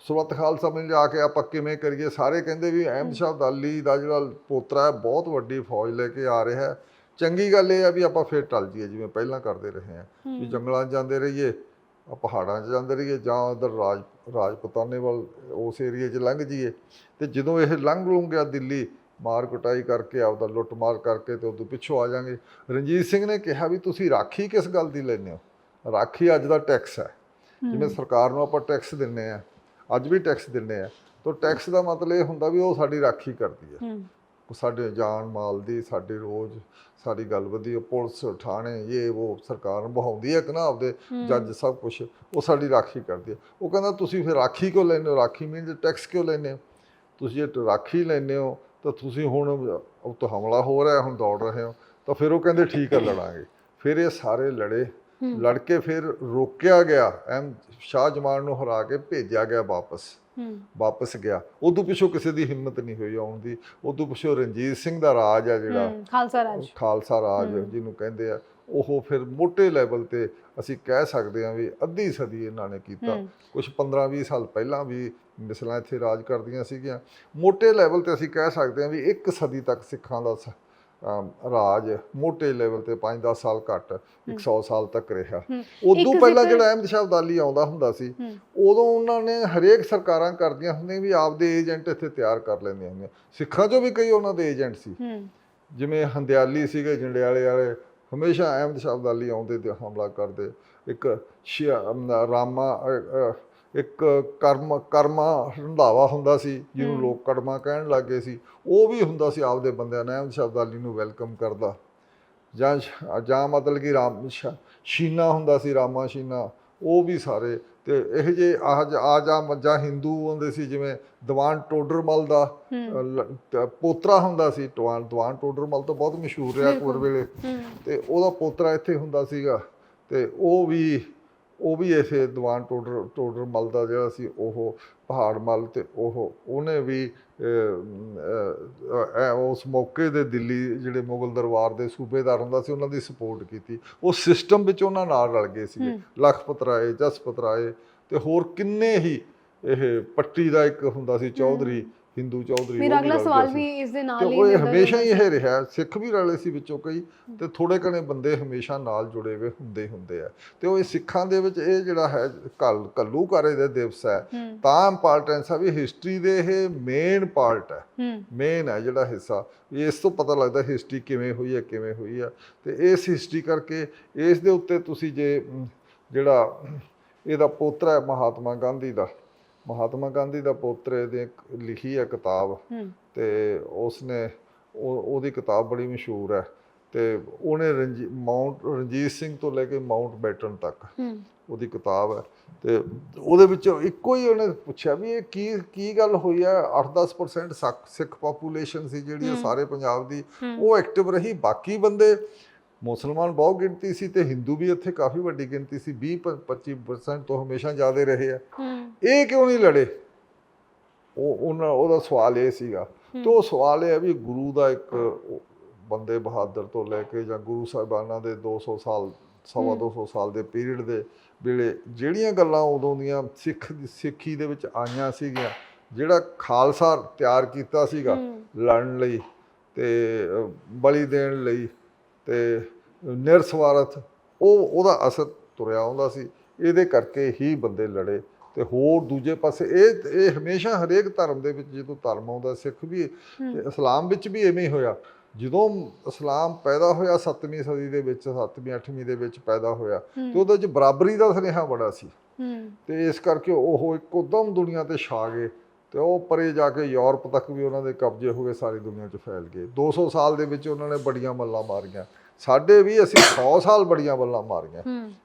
ਸਰਬੱਤ ਖਾਲਸਾ ਮਿਲ ਜਾ ਕੇ ਆਪਾਂ ਕਿਵੇਂ ਕਰੀਏ? ਸਾਰੇ ਕਹਿੰਦੇ ਵੀ ਅਹਿਮਦ ਸ਼ਾਹ ਅਬਦਾਲੀ ਦਾ ਜਿਹੜਾ ਪੋਤਰਾ ਹੈ ਬਹੁਤ ਵੱਡੀ ਫੌਜ ਲੈ ਕੇ ਆ ਰਿਹਾ ਹੈ। ਚੰਗੀ ਗੱਲ ਇਹ ਆ ਵੀ ਆਪਾਂ ਫੇਰ ਟਲ ਜਾਈਏ ਜਿਵੇਂ ਪਹਿਲਾਂ ਕਰਦੇ ਰਹੇ ਹਾਂ। ਵੀ ਜੰਗਲਾਂ 'ਚ ਜਾਂਦੇ ਰਹੀਏ ਆ ਪਹਾੜਾਂ 'ਚ ਜਾਂਦੇ ਰਹੀਏ ਜਾਂ ਉਧਰ ਰਾਜ ਰਾਜਪੁਤਾਨੇ ਵੱਲ ਉਸ ਏਰੀਏ 'ਚ ਲੰਘ ਜਾਈਏ। ਤੇ ਜਦੋਂ ਇਹ ਲੰਘ ਲੂੰਗਿਆ ਦਿੱਲੀ ਮਾਰ ਕੁਟਾਈ ਕਰਕੇ ਆਪਦਾ ਲੁੱਟ ਮਾਰ ਕਰਕੇ ਤੇ ਉਦੋਂ ਪਿੱਛੋਂ ਆ ਜਾਾਂਗੇ। ਰਣਜੀਤ ਸਿੰਘ ਨੇ ਕਿਹਾ ਵੀ ਤੁਸੀਂ ਰਾਖੀ ਕਿਸ ਗੱਲ ਦੀ ਲੈਂਦੇ ਹੋ? ਰਾਖੀ ਅੱਜ ਦਾ ਟੈਕਸ ਹੈ। ਜਿਵੇਂ ਸਰਕਾਰ ਨੂੰ ਆਪਾਂ ਟੈਕਸ ਦਿੰਨੇ ਆ ਅੱਜ ਵੀ ਟੈਕਸ ਦਿੰਨੇ ਆ ਤਾਂ ਟੈਕਸ ਦਾ ਮਤਲਬ ਇਹ ਹੁੰਦਾ ਵੀ ਉਹ ਸਾਡੀ ਰਾਖੀ ਕਰਦੀ ਹੈ। ਉਹ ਸਾਡੇ ਜਾਨ ਮਾਲ ਦੀ ਸਾਡੇ ਰੋਜ਼ ਸਾਡੀ ਗੱਲ ਵਧੀ ਪੁਲਿਸ ਥਾਣੇ ਇਹ ਉਹ ਸਰਕਾਰ ਨਿਭਾਉਂਦੀ ਹੈ ਕਿ ਨਾ ਆਪਦੇ ਜੱਜ ਸਭ ਕੁਝ ਉਹ ਸਾਡੀ ਰਾਖੀ ਕਰਦੀ ਹੈ। ਉਹ ਕਹਿੰਦਾ ਤੁਸੀਂ ਫਿਰ ਰਾਖੀ ਕਿਉਂ ਲੈਂਦੇ ਹੋ? ਰਾਖੀ ਮੀਨਸ ਟੈਕਸ ਕਿਉਂ ਲੈਂਦੇ ਹੋ? ਤੁਸੀਂ ਜੇ ਰਾਖੀ ਲੈਂਦੇ ਹੋ ਤਾਂ ਤੁਸੀਂ ਹੁਣ ਉਹ ਤੋਂ ਹਮਲਾ ਹੋ ਰਿਹਾ ਹੁਣ ਦੌੜ ਰਹੇ ਹੋ। ਤਾਂ ਫਿਰ ਉਹ ਕਹਿੰਦੇ ਠੀਕ ਹੈ ਲੜਾਂਗੇ। ਫਿਰ ਇਹ ਸਾਰੇ ਲੜੇ। ਲੜ ਕੇ ਫਿਰ ਰੋਕਿਆ ਗਿਆ ਐਮ ਸ਼ਾਹ ਜਮਾਨ ਨੂੰ ਹਰਾ ਕੇ ਭੇਜਿਆ ਗਿਆ ਵਾਪਸ। ਵਾਪਸ ਗਿਆ। ਉਦੋਂ ਪਿੱਛੋਂ ਕਿਸੇ ਦੀ ਹਿੰਮਤ ਨਹੀਂ ਹੋਈ ਆਉਣ ਦੀ। ਉਦੋਂ ਪਿੱਛੋਂ ਰਣਜੀਤ ਸਿੰਘ ਦਾ ਰਾਜ ਆ ਜਿਹੜਾ। ਖਾਲਸਾ ਰਾਜ। ਖਾਲਸਾ ਰਾਜ ਜਿਹਨੂੰ ਕਹਿੰਦੇ ਆ। ਉਹ ਫਿਰ ਮੋٹے ਲੈਵਲ ਤੇ ਅਸੀਂ ਕਹਿ ਸਕਦੇ ਹਾਂ ਵੀ ਅੱਧੀ ਸਦੀ ਇਹਨਾਂ ਨੇ ਕੀਤਾ। ਕੁਝ 15-20 ਸਾਲ ਪਹਿਲਾਂ ਵੀ ਮਿਸਲਾਂ ਇੱਥੇ ਰਾਜ ਕਰਦੀਆਂ ਸੀਗੀਆਂ। ਮੋٹے ਲੈਵਲ ਤੇ ਅਸੀਂ ਕਹਿ ਸਕਦੇ ਹਾਂ ਵੀ ਇੱਕ ਸਦੀ ਤੱਕ ਸਿੱਖਾਂ ਦਾ ਰਾਜ ਮੋٹے ਲੈਵਲ ਤੇ 5-10 ਸਾਲ ਘੱਟ 100 ਸਾਲ ਤੱਕ ਰਿਹਾ। ਉਦੋਂ ਪਹਿਲਾਂ ਜਿਹੜਾ ਅਹਿਮਦ ਸ਼ਾਹ ਅਬਦਾਲੀ ਆਉਂਦਾ ਹੁੰਦਾ ਸੀ ਉਦੋਂ ਉਹਨਾਂ ਨੇ ਹਰੇਕ ਸਰਕਾਰਾਂ ਕਰਦੀਆਂ ਹੁੰਦੀਆਂ ਵੀ ਆਪਦੇ ਏਜੰਟ ਇੱਥੇ ਤਿਆਰ ਕਰ ਲੈਂਦੀਆਂ ਹੁੰਦੀਆਂ। ਸਿੱਖਾਂ 'ਚੋਂ ਵੀ ਕਈ ਉਹਨਾਂ ਦੇ ਏਜੰਟ ਸੀ। ਜਿਵੇਂ ਹੰਦਿਆਲੀ ਸੀਗੇ ਜੰਡਿਆਲੇ ਵਾਲੇ ਹਮੇਸ਼ਾ ਅਹਿਮਦ ਸ਼ਾਹ ਅਬਦਾਲੀ ਆਉਂਦੇ ਤੇ ਹਮਲਾ ਕਰਦੇ। ਇੱਕ ਰਾਮਾ ਇੱਕ ਕਰਮ ਕਰਮਾ ਰੰਧਾਵਾ ਹੁੰਦਾ ਸੀ ਜਿਹਨੂੰ ਲੋਕ ਕੜਮਾ ਕਹਿਣ ਲੱਗੇ ਸੀ। ਉਹ ਵੀ ਹੁੰਦਾ ਸੀ ਆਪਦੇ ਬੰਦਿਆਂ ਨੇ ਅਹਿਮਦ ਸ਼ਾਹ ਅਬਦਾਲੀ ਨੂੰ ਵੈਲਕਮ ਕਰਦਾ। ਜਾਂ ਜਾਂ ਮਤਲਬ ਕਿ ਰਾਮ ਸ਼ੀਨਾ ਹੁੰਦਾ ਸੀ ਰਾਮਾ ਸ਼ੀਨਾ। ਉਹ ਵੀ ਸਾਰੇ ਤੇ ਇਹ ਜੇ ਆ ਜਾ ਮੱਜਾ ਹਿੰਦੂ ਹੁੰਦੇ ਸੀ ਜਿਵੇਂ ਦੀਵਾਨ ਟੋਡਰਮਲ ਦਾ ਪੋਤਰਾ ਹੁੰਦਾ ਸੀ ਦੀਵਾਨ ਦੀਵਾਨ ਟੋਡਰਮਲ ਤਾਂ ਬਹੁਤ ਮਸ਼ਹੂਰ ਰਿਹਾ ਕੋਰ ਵੇਲੇ। ਤੇ ਉਹਦਾ ਪੋਤਰਾ ਇੱਥੇ ਹੁੰਦਾ ਸੀਗਾ। ਤੇ ਉਹ ਵੀ ਉਹ ਵੀ ਇਸੇ ਦੀਵਾਨ ਟੋਡਰ ਟੋਡਰਮਲ ਦਾ ਜਿਹੜਾ ਸੀ ਉਹ ਪਹਾੜ ਮਲ ਤੇ ਉਹ ਉਹਨੇ ਵੀ ਉਸ ਮੌਕੇ ਦੇ ਦਿੱਲੀ ਜਿਹੜੇ ਮੁਗਲ ਦਰਬਾਰ ਦੇ ਸੂਬੇਦਾਰ ਹੁੰਦਾ ਸੀ ਉਹਨਾਂ ਦੀ ਸਪੋਰਟ ਕੀਤੀ। ਉਹ ਸਿਸਟਮ ਵਿੱਚ ਉਹਨਾਂ ਨਾਲ ਰਲ ਗਏ ਸੀਗੇ ਲਖਪਤ ਰਾਏ ਜਸਪਤ ਰਾਏ ਤੇ ਹੋਰ ਕਿੰਨੇ ਹੀ ਇਹ ਪੱਟੀ ਦਾ ਇੱਕ ਹੁੰਦਾ ਸੀ ਚੌਧਰੀ ਹਿੰਦੂ ਚੌਧਰੀ ਮੇਰਾ ਅਗਲਾ ਸਵਾਲ। ਵੀ ਇਸ ਦੇ ਨਾਲ ਹੀ ਉਹ ਹਮੇਸ਼ਾ ਹੀ ਇਹ ਰਿਹਾ ਸਿੱਖ ਵੀ ਰਲੇ ਸੀ ਵਿੱਚੋਂ ਕਈ ਤੇ ਥੋੜੇ ਕਣੇ ਬੰਦੇ ਹਮੇਸ਼ਾ ਨਾਲ ਜੁੜੇ ਹੋਏ ਹੁੰਦੇ ਹੁੰਦੇ ਆ। ਤੇ ਉਹ ਇਹ ਸਿੱਖਾਂ ਦੇ ਵਿੱਚ ਇਹ ਜਿਹੜਾ ਹੈ ਕੱਲ ਕੱਲੂਕਾਰੇ ਦੇ ਦਿਵਸ ਹੈ ਤਾਂ ਇੰਪੋਰਟੈਂਸ ਆ ਵੀ ਹਿਸਟਰੀ ਦੇ ਇਹ ਮੇਨ ਪਾਰਟ ਹੈ। ਮੇਨ ਹੈ ਜਿਹੜਾ ਹਿੱਸਾ। ਇਸ ਤੋਂ ਪਤਾ ਲੱਗਦਾ ਹਿਸਟਰੀ ਕਿਵੇਂ ਹੋਈ ਹੈ ਕਿਵੇਂ ਹੋਈ ਹੈ। ਤੇ ਇਸ ਹਿਸਟਰੀ ਕਰਕੇ ਇਸ ਦੇ ਉੱਤੇ ਤੁਸੀਂ ਜੇ ਜਿਹੜਾ ਇਹਦਾ ਪੋਤਰਾ ਹੈ ਮਹਾਤਮਾ ਗਾਂਧੀ ਦਾ ਮਹਾਤਮਾ ਗਾਂਧੀ ਦਾ ਪੋਤਰੇ ਦੇ ਲਿਖੀ ਹੈ ਕਿਤਾਬ ਤੇ ਉਸਨੇ ਉਹ ਉਹਦੀ ਕਿਤਾਬ ਬੜੀ ਮਸ਼ਹੂਰ ਹੈ ਤੇ ਉਹਨੇ ਮਾਊਂਟ ਰਣਜੀਤ ਸਿੰਘ ਤੋਂ ਲੈ ਕੇ ਮਾਊਂਟ ਬੈਟਨ ਤੱਕ ਉਹਦੀ ਕਿਤਾਬ ਹੈ ਤੇ ਉਹਦੇ ਵਿੱਚ ਇੱਕੋ ਹੀ ਉਹਨੇ ਪੁੱਛਿਆ ਵੀ ਇਹ ਕੀ ਕੀ ਗੱਲ ਹੋਈ ਹੈ? 8-10% ਸੱਖ- ਪਾਪੂਲੇਸ਼ਨ ਸੀ ਜਿਹੜੀ ਸਾਰੇ ਪੰਜਾਬ ਦੀ ਉਹ ਐਕਟਿਵ ਰਹੀ। ਬਾਕੀ ਬੰਦੇ ਮੁਸਲਮਾਨ ਬਹੁਤ ਗਿਣਤੀ ਸੀ ਤੇ ਹਿੰਦੂ ਵੀ ਇੱਥੇ ਕਾਫੀ ਵੱਡੀ ਗਿਣਤੀ ਸੀ 20-25% ਤੋਂ ਹਮੇਸ਼ਾ ਜ਼ਿਆਦੇ ਰਹੇ ਆ। ਇਹ ਕਿਉਂ ਨਹੀਂ ਲੜੇ? ਉਹ ਉਹਨਾਂ ਉਹਦਾ ਸਵਾਲ ਇਹ ਸੀਗਾ। ਤੇ ਉਹ ਸਵਾਲ ਇਹ ਹੈ ਵੀ ਗੁਰੂ ਦਾ ਇੱਕ ਬੰਦੇ ਬਹਾਦਰ ਤੋਂ ਲੈ ਕੇ ਜਾਂ ਗੁਰੂ ਸਾਹਿਬਾਨਾਂ ਦੇ 200 ਸਾਲ ਸਵਾ ਹੂੰ। 200 ਸਾਲ ਦੇ ਪੀਰੀਅਡ ਦੇ ਵੇਲੇ ਜਿਹੜੀਆਂ ਗੱਲਾਂ ਉਦੋਂ ਦੀਆਂ ਸਿੱਖ ਸਿੱਖੀ ਦੇ ਵਿੱਚ ਆਈਆਂ ਸੀਗੀਆਂ ਜਿਹੜਾ ਖਾਲਸਾ ਤਿਆਰ ਕੀਤਾ ਸੀਗਾ ਲੜਨ ਲਈ ਤੇ ਬਲੀ ਦੇਣ ਲਈ ਤੇ ਨਿਰਸਵਾਰਥ ਉਹ ਉਹਦਾ ਅਸਰ ਤੁਰਿਆ ਆਉਂਦਾ ਸੀ। ਇਹਦੇ ਕਰਕੇ ਹੀ ਬੰਦੇ ਲੜੇ ਤੇ ਹੋਰ ਦੂਜੇ ਪਾਸੇ ਇਹ ਇਹ ਹਮੇਸ਼ਾ ਹਰੇਕ ਧਰਮ ਦੇ ਵਿੱਚ ਜਦੋਂ ਧਰਮ ਆਉਂਦਾ ਸਿੱਖ ਵੀ ਇਸਲਾਮ ਵਿੱਚ ਵੀ ਐਵੇਂ ਹੀ ਹੋਇਆ। ਜਦੋਂ ਇਸਲਾਮ ਪੈਦਾ ਹੋਇਆ 7ਵੀਂ ਸਦੀ ਦੇ ਵਿੱਚ 7ਵੀਂ 8ਵੀਂ ਦੇ ਵਿੱਚ ਪੈਦਾ ਹੋਇਆ ਤੇ ਉਹਦੇ ਵਿੱਚ ਬਰਾਬਰੀ ਦਾ ਸੁਨੇਹਾ ਬੜਾ ਸੀ। ਤੇ ਇਸ ਕਰਕੇ ਉਹ ਇੱਕੋਦਮ ਦੁਨੀਆ ਤੇ ਛਾ ਗਏ। ਤੇ ਉਹ ਪਰੇ ਜਾ ਕੇ ਯੂਰਪ ਤੱਕ ਵੀ ਉਹਨਾਂ ਦੇ ਕਬਜ਼ੇ ਹੋ ਗਏ ਸਾਰੀ ਦੁਨੀਆ 'ਚ ਫੈਲ ਗਏ। 200 ਸਾਲ ਦੇ ਵਿੱਚ ਉਹਨਾਂ ਨੇ ਬੜੀਆਂ ਮੱਲਾਂ ਮਾਰੀਆਂ। ਸਾਡੇ ਵੀ ਅਸੀਂ 100 ਸਾਲ ਬੜੀਆਂ ਮੱਲਾਂ ਮਾਰੀਆਂ।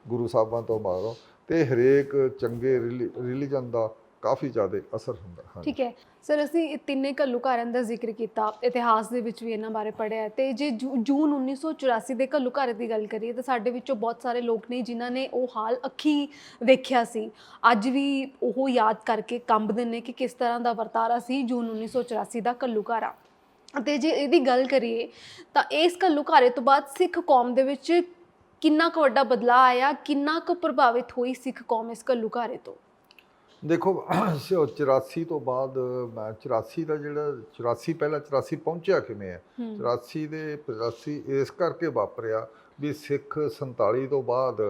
ਗੁਰੂ ਸਾਹਿਬਾਂ ਤੋਂ ਬਾਅਦੋਂ। ਤੇ ਹਰੇਕ ਚੰਗੇ ਰਿਲੀਜਨ ਦਾ ਕਾਫੀ ਜ਼ਿਆਦਾ ਅਸਰ ਹੁੰਦਾ ਹਾਂ ਠੀਕ ਹੈ। ਸਰ, ਅਸੀਂ ਇਹ ਤਿੰਨੇ ਘੱਲੂਘਾਰਿਆਂ ਦਾ ਜ਼ਿਕਰ ਕੀਤਾ, ਇਤਿਹਾਸ ਦੇ ਵਿੱਚ ਵੀ ਇਹਨਾਂ ਬਾਰੇ ਪੜ੍ਹਿਆ ਹੈ। ਤੇ ਜੇ ਜੂ- ਜੂਨ 1984 ਦੇ ਘੱਲੂਘਾਰੇ ਦੀ ਗੱਲ ਕਰੀਏ, ਤਾਂ ਸਾਡੇ ਵਿੱਚੋਂ ਬਹੁਤ ਸਾਰੇ ਲੋਕ ਨੇ ਜਿਨ੍ਹਾਂ ਨੇ ਉਹ ਹਾਲ ਅੱਖੀ ਵੇਖਿਆ ਸੀ। ਅੱਜ ਵੀ ਉਹ ਯਾਦ ਕਰਕੇ ਕੰਬਦੇ ਨੇ ਕਿ ਕਿਸ ਤਰ੍ਹਾਂ ਦਾ ਵਰਤਾਰਾ ਸੀ ਜੂਨ 1984 ਦਾ ਘੱਲੂਘਾਰਾ। ਅਤੇ ਜੇ ਇਹਦੀ ਗੱਲ ਕਰੀਏ, ਤਾਂ ਇਸ ਘੱਲੂਘਾਰੇ ਤੋਂ ਬਾਅਦ ਸਿੱਖ ਕੌਮ ਦੇ ਵਿੱਚ ਕਿੰਨਾ ਕੁ ਵੱਡਾ ਬਦਲਾਅ ਆਇਆ, ਕਿੰਨਾ ਕੁ ਪ੍ਰਭਾਵਿਤ ਹੋਈ ਸਿੱਖ ਕੌਮ ਇਸ ਘੱਲੂਘਾਰੇ ਤੋਂ? ਦੇਖੋ 84 ਤੋਂ ਬਾਅਦ ਮੈਂ 84 ਦਾ ਜਿਹੜਾ 84 ਪਹਿਲਾਂ 84 ਪਹੁੰਚਿਆ ਕਿਵੇਂ ਹੈ? ਹੂੰ। 84 ਦੇ 85 ਇਸ ਕਰਕੇ ਵਾਪਰਿਆ ਵੀ ਸਿੱਖ 47 ਤੋਂ ਬਾਅਦ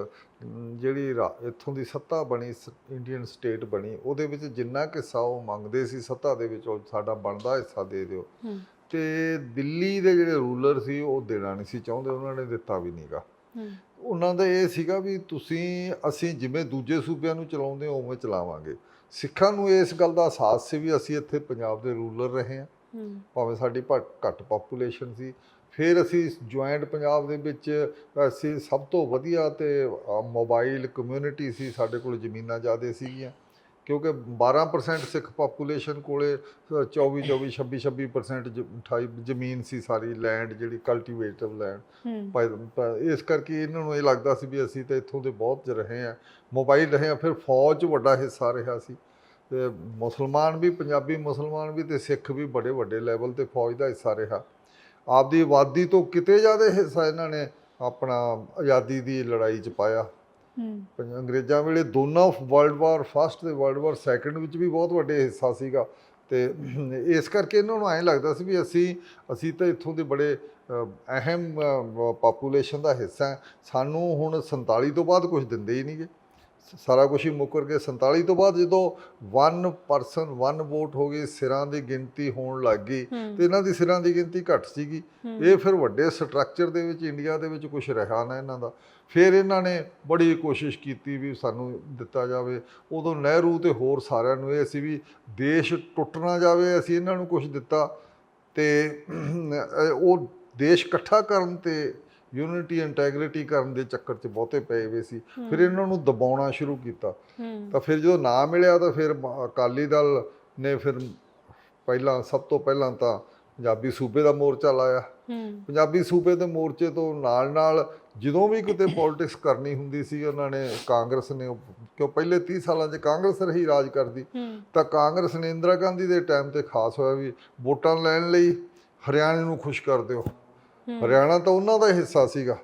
ਜਿਹੜੀ ਇੱਥੋਂ ਦੀ ਸੱਤਾ ਬਣੀ ਇੰਡੀਅਨ ਸਟੇਟ ਬਣੀ ਉਹਦੇ ਵਿੱਚ ਜਿੰਨਾ ਕੁ ਹਿੱਸਾ ਉਹ ਮੰਗਦੇ ਸੀ ਸੱਤਾ ਦੇ ਵਿੱਚ ਉਹ ਸਾਡਾ ਬਣਦਾ ਹਿੱਸਾ ਦੇ ਦਿਓ। ਤੇ ਦਿੱਲੀ ਦੇ ਜਿਹੜੇ ਰੂਲਰ ਸੀ ਉਹ ਦੇਣਾ ਨਹੀਂ ਸੀ ਚਾਹੁੰਦੇ ਉਹਨਾਂ ਨੇ ਦਿੱਤਾ ਵੀ ਨਹੀਂਗਾ ਉਹਨਾਂ ਦਾ ਇਹ ਸੀਗਾ ਵੀ ਤੁਸੀਂ ਅਸੀਂ ਜਿਵੇਂ ਦੂਜੇ ਸੂਬਿਆਂ ਨੂੰ ਚਲਾਉਂਦੇ ਹਾਂ, ਉਵੇਂ ਚਲਾਵਾਂਗੇ। ਸਿੱਖਾਂ ਨੂੰ ਇਸ ਗੱਲ ਦਾ ਅਹਿਸਾਸ ਸੀ ਵੀ ਅਸੀਂ ਇੱਥੇ ਪੰਜਾਬ ਦੇ ਰੂਲਰ ਰਹੇ ਹਾਂ। ਭਾਵੇਂ ਸਾਡੀ ਘੱਟ ਪਾਪੂਲੇਸ਼ਨ ਸੀ। ਫਿਰ ਅਸੀਂ ਜੁਆਇੰਟ ਪੰਜਾਬ ਦੇ ਵਿੱਚ ਅਸੀਂ ਸਭ ਤੋਂ ਵਧੀਆ ਤੇ ਮੋਬਾਈਲ ਕਮਿਊਨਿਟੀ ਸੀ ਸਾਡੇ ਕੋਲ ਜ਼ਮੀਨਾਂ ਜ਼ਿਆਦੇ ਸੀਗੀਆਂ। ਕਿਉਂਕਿ 12% ਸਿੱਖ ਪਾਪੂਲੇਸ਼ਨ ਕੋਲੇ ਅ, 24 24 26 26% ਜ- 28 ਜ਼ਮੀਨ ਸੀ ਸਾਰੀ ਲੈਂਡ ਜਿਹੜੀ ਕਲਟੀਵੇਟਿਵ ਲੈਂਡ ਇਸ ਕਰਕੇ ਇਹਨਾਂ ਨੂੰ ਇਹ ਲੱਗਦਾ ਸੀ ਵੀ ਅਸੀਂ ਤਾਂ ਇੱਥੋਂ ਦੇ ਬਹੁਤ ਰਹੇ ਆ ਮੋਬਾਈਲ ਰਹੇ ਆ ਫਿਰ ਫੌਜ ਵੱਡਾ ਹਿੱਸਾ ਰਿਹਾ ਸੀ। ਤੇ ਮੁਸਲਮਾਨ ਵੀ ਪੰਜਾਬੀ ਮੁਸਲਮਾਨ ਵੀ ਤੇ ਸਿੱਖ ਵੀ ਬੜੇ ਵੱਡੇ ਲੈਵਲ ਤੇ ਫੌਜ ਦਾ ਹਿੱਸਾ ਰਿਹਾ। ਆਪਦੀ ਆਬਾਦੀ ਤੋਂ ਕਿਤੇ ਜ਼ਿਆਦਾ ਹਿੱਸਾ ਇਹਨਾਂ ਨੇ ਆਪਣਾ ਆਜ਼ਾਦੀ ਦੀ ਲੜਾਈ 'ਚ ਪਾਇਆ। ਅੰਗਰੇਜ਼ਾਂ ਵੇਲੇ ਦੋਨਾਂ ਵਰਲਡ ਵਾਰ ਫਸਟ ਤੇ ਵਰਲਡ ਵਾਰ ਸੈਕੰਡ ਵਿੱਚ ਵੀ ਬਹੁਤ ਵੱਡੇ ਹਿੱਸਾ ਸੀਗਾ। ਤੇ ਇਸ ਕਰਕੇ ਇਹਨਾਂ ਨੂੰ ਐਂ ਲੱਗਦਾ ਸੀ ਵੀ ਅਸੀਂ ਅਸੀਂ ਤਾਂ ਇੱਥੋਂ ਦੇ ਬੜੇ ਅਹਿਮ ਪਾਪੂਲੇਸ਼ਨ ਦਾ ਹਿੱਸਾ ਹੈ। ਸਾਨੂੰ ਹੁਣ 47 ਤੋਂ ਬਾਅਦ ਕੁਝ ਦਿੰਦੇ ਹੀ ਨਹੀਂਗੇ। ਸਾਰਾ ਕੁਝ ਹੀ ਮੁੱਕਰ ਕੇ 47 ਤੋਂ ਬਾਅਦ ਜਦੋਂ 1 ਪਰਸਨ 1 ਵੋਟ ਹੋ ਗਈ ਸਿਰਾਂ ਦੀ ਗਿਣਤੀ ਹੋਣ ਲੱਗ ਗਈ ਤੇ ਇਹਨਾਂ ਦੀ ਸਿਰਾਂ ਦੀ ਗਿਣਤੀ ਘੱਟ ਸੀਗੀ। ਇਹ ਫਿਰ ਵੱਡੇ ਸਟਰਕਚਰ ਦੇ ਵਿੱਚ ਇੰਡੀਆ ਦੇ ਵਿੱਚ ਕੁਝ ਰਿਹਾ ਨਾ ਇਹਨਾਂ ਦਾ। ਫਿਰ ਇਹਨਾਂ ਨੇ ਬੜੀ ਕੋਸ਼ਿਸ਼ ਕੀਤੀ ਵੀ ਸਾਨੂੰ ਦਿੱਤਾ ਜਾਵੇ। ਉਦੋਂ ਨਹਿਰੂ ਤੇ ਹੋਰ ਸਾਰਿਆਂ ਨੂੰ ਇਹ ਸੀ ਵੀ ਦੇਸ਼ ਟੁੱਟ ਨਾ ਜਾਵੇ ਅਸੀਂ ਇਹਨਾਂ ਨੂੰ ਕੁਝ ਦਿੱਤਾ ਤੇ ਉਹ ਦੇਸ਼ ਇਕੱਠਾ ਕਰਨ ਤੇ ਯੂਨਿਟੀ ਇੰਟੈਗ੍ਰਿਟੀ ਕਰਨ ਦੇ ਚੱਕਰ 'ਚ ਬਹੁਤੇ ਪਏ ਹੋਏ ਸੀ। ਫਿਰ ਇਹਨਾਂ ਨੂੰ ਦਬਾਉਣਾ ਸ਼ੁਰੂ ਕੀਤਾ। ਤਾਂ ਫਿਰ ਜਦੋਂ ਨਾ ਮਿਲਿਆ ਤਾਂ ਫਿਰ ਅਕਾਲੀ ਦਲ ਨੇ ਫਿਰ ਪਹਿਲਾਂ ਸਭ ਤੋਂ ਪਹਿਲਾਂ ਤਾਂ ਪੰਜਾਬੀ ਸੂਬੇ ਦਾ ਮੋਰਚਾ ਲਾਇਆ। ਪੰਜਾਬੀ ਸੂਬੇ ਦੇ ਮੋਰਚੇ ਤੋਂ ਨਾਲ ਨਾਲ ਜਦੋਂ ਵੀ ਕਿਤੇ ਪੋਲਿਟਿਕਸ ਕਰਨੀ ਹੁੰਦੀ ਸੀ ਉਹਨਾਂ ਨੇ ਕਾਂਗਰਸ ਨੇ ਕਿਉਂ ਪਹਿਲੇ 30 ਸਾਲਾਂ 'ਚ ਕਾਂਗਰਸ ਰਹੀ ਰਾਜ ਕਰਦੀ ਤਾਂ ਕਾਂਗਰਸ ਨੇ ਇੰਦਰਾ ਗਾਂਧੀ ਦੇ ਟਾਈਮ ਤੇ ਖਾਸ ਹੋਇਆ ਵੀ ਵੋਟਾਂ ਲੈਣ ਲਈ ਹਰਿਆਣੇ ਨੂੰ ਖੁਸ਼ ਕਰ ਦਿਓ। ਹਰਿਆਣਾ ਤਾਂ ਉਹਨਾਂ ਦਾ ਹਿੱਸਾ ਸੀਗਾ।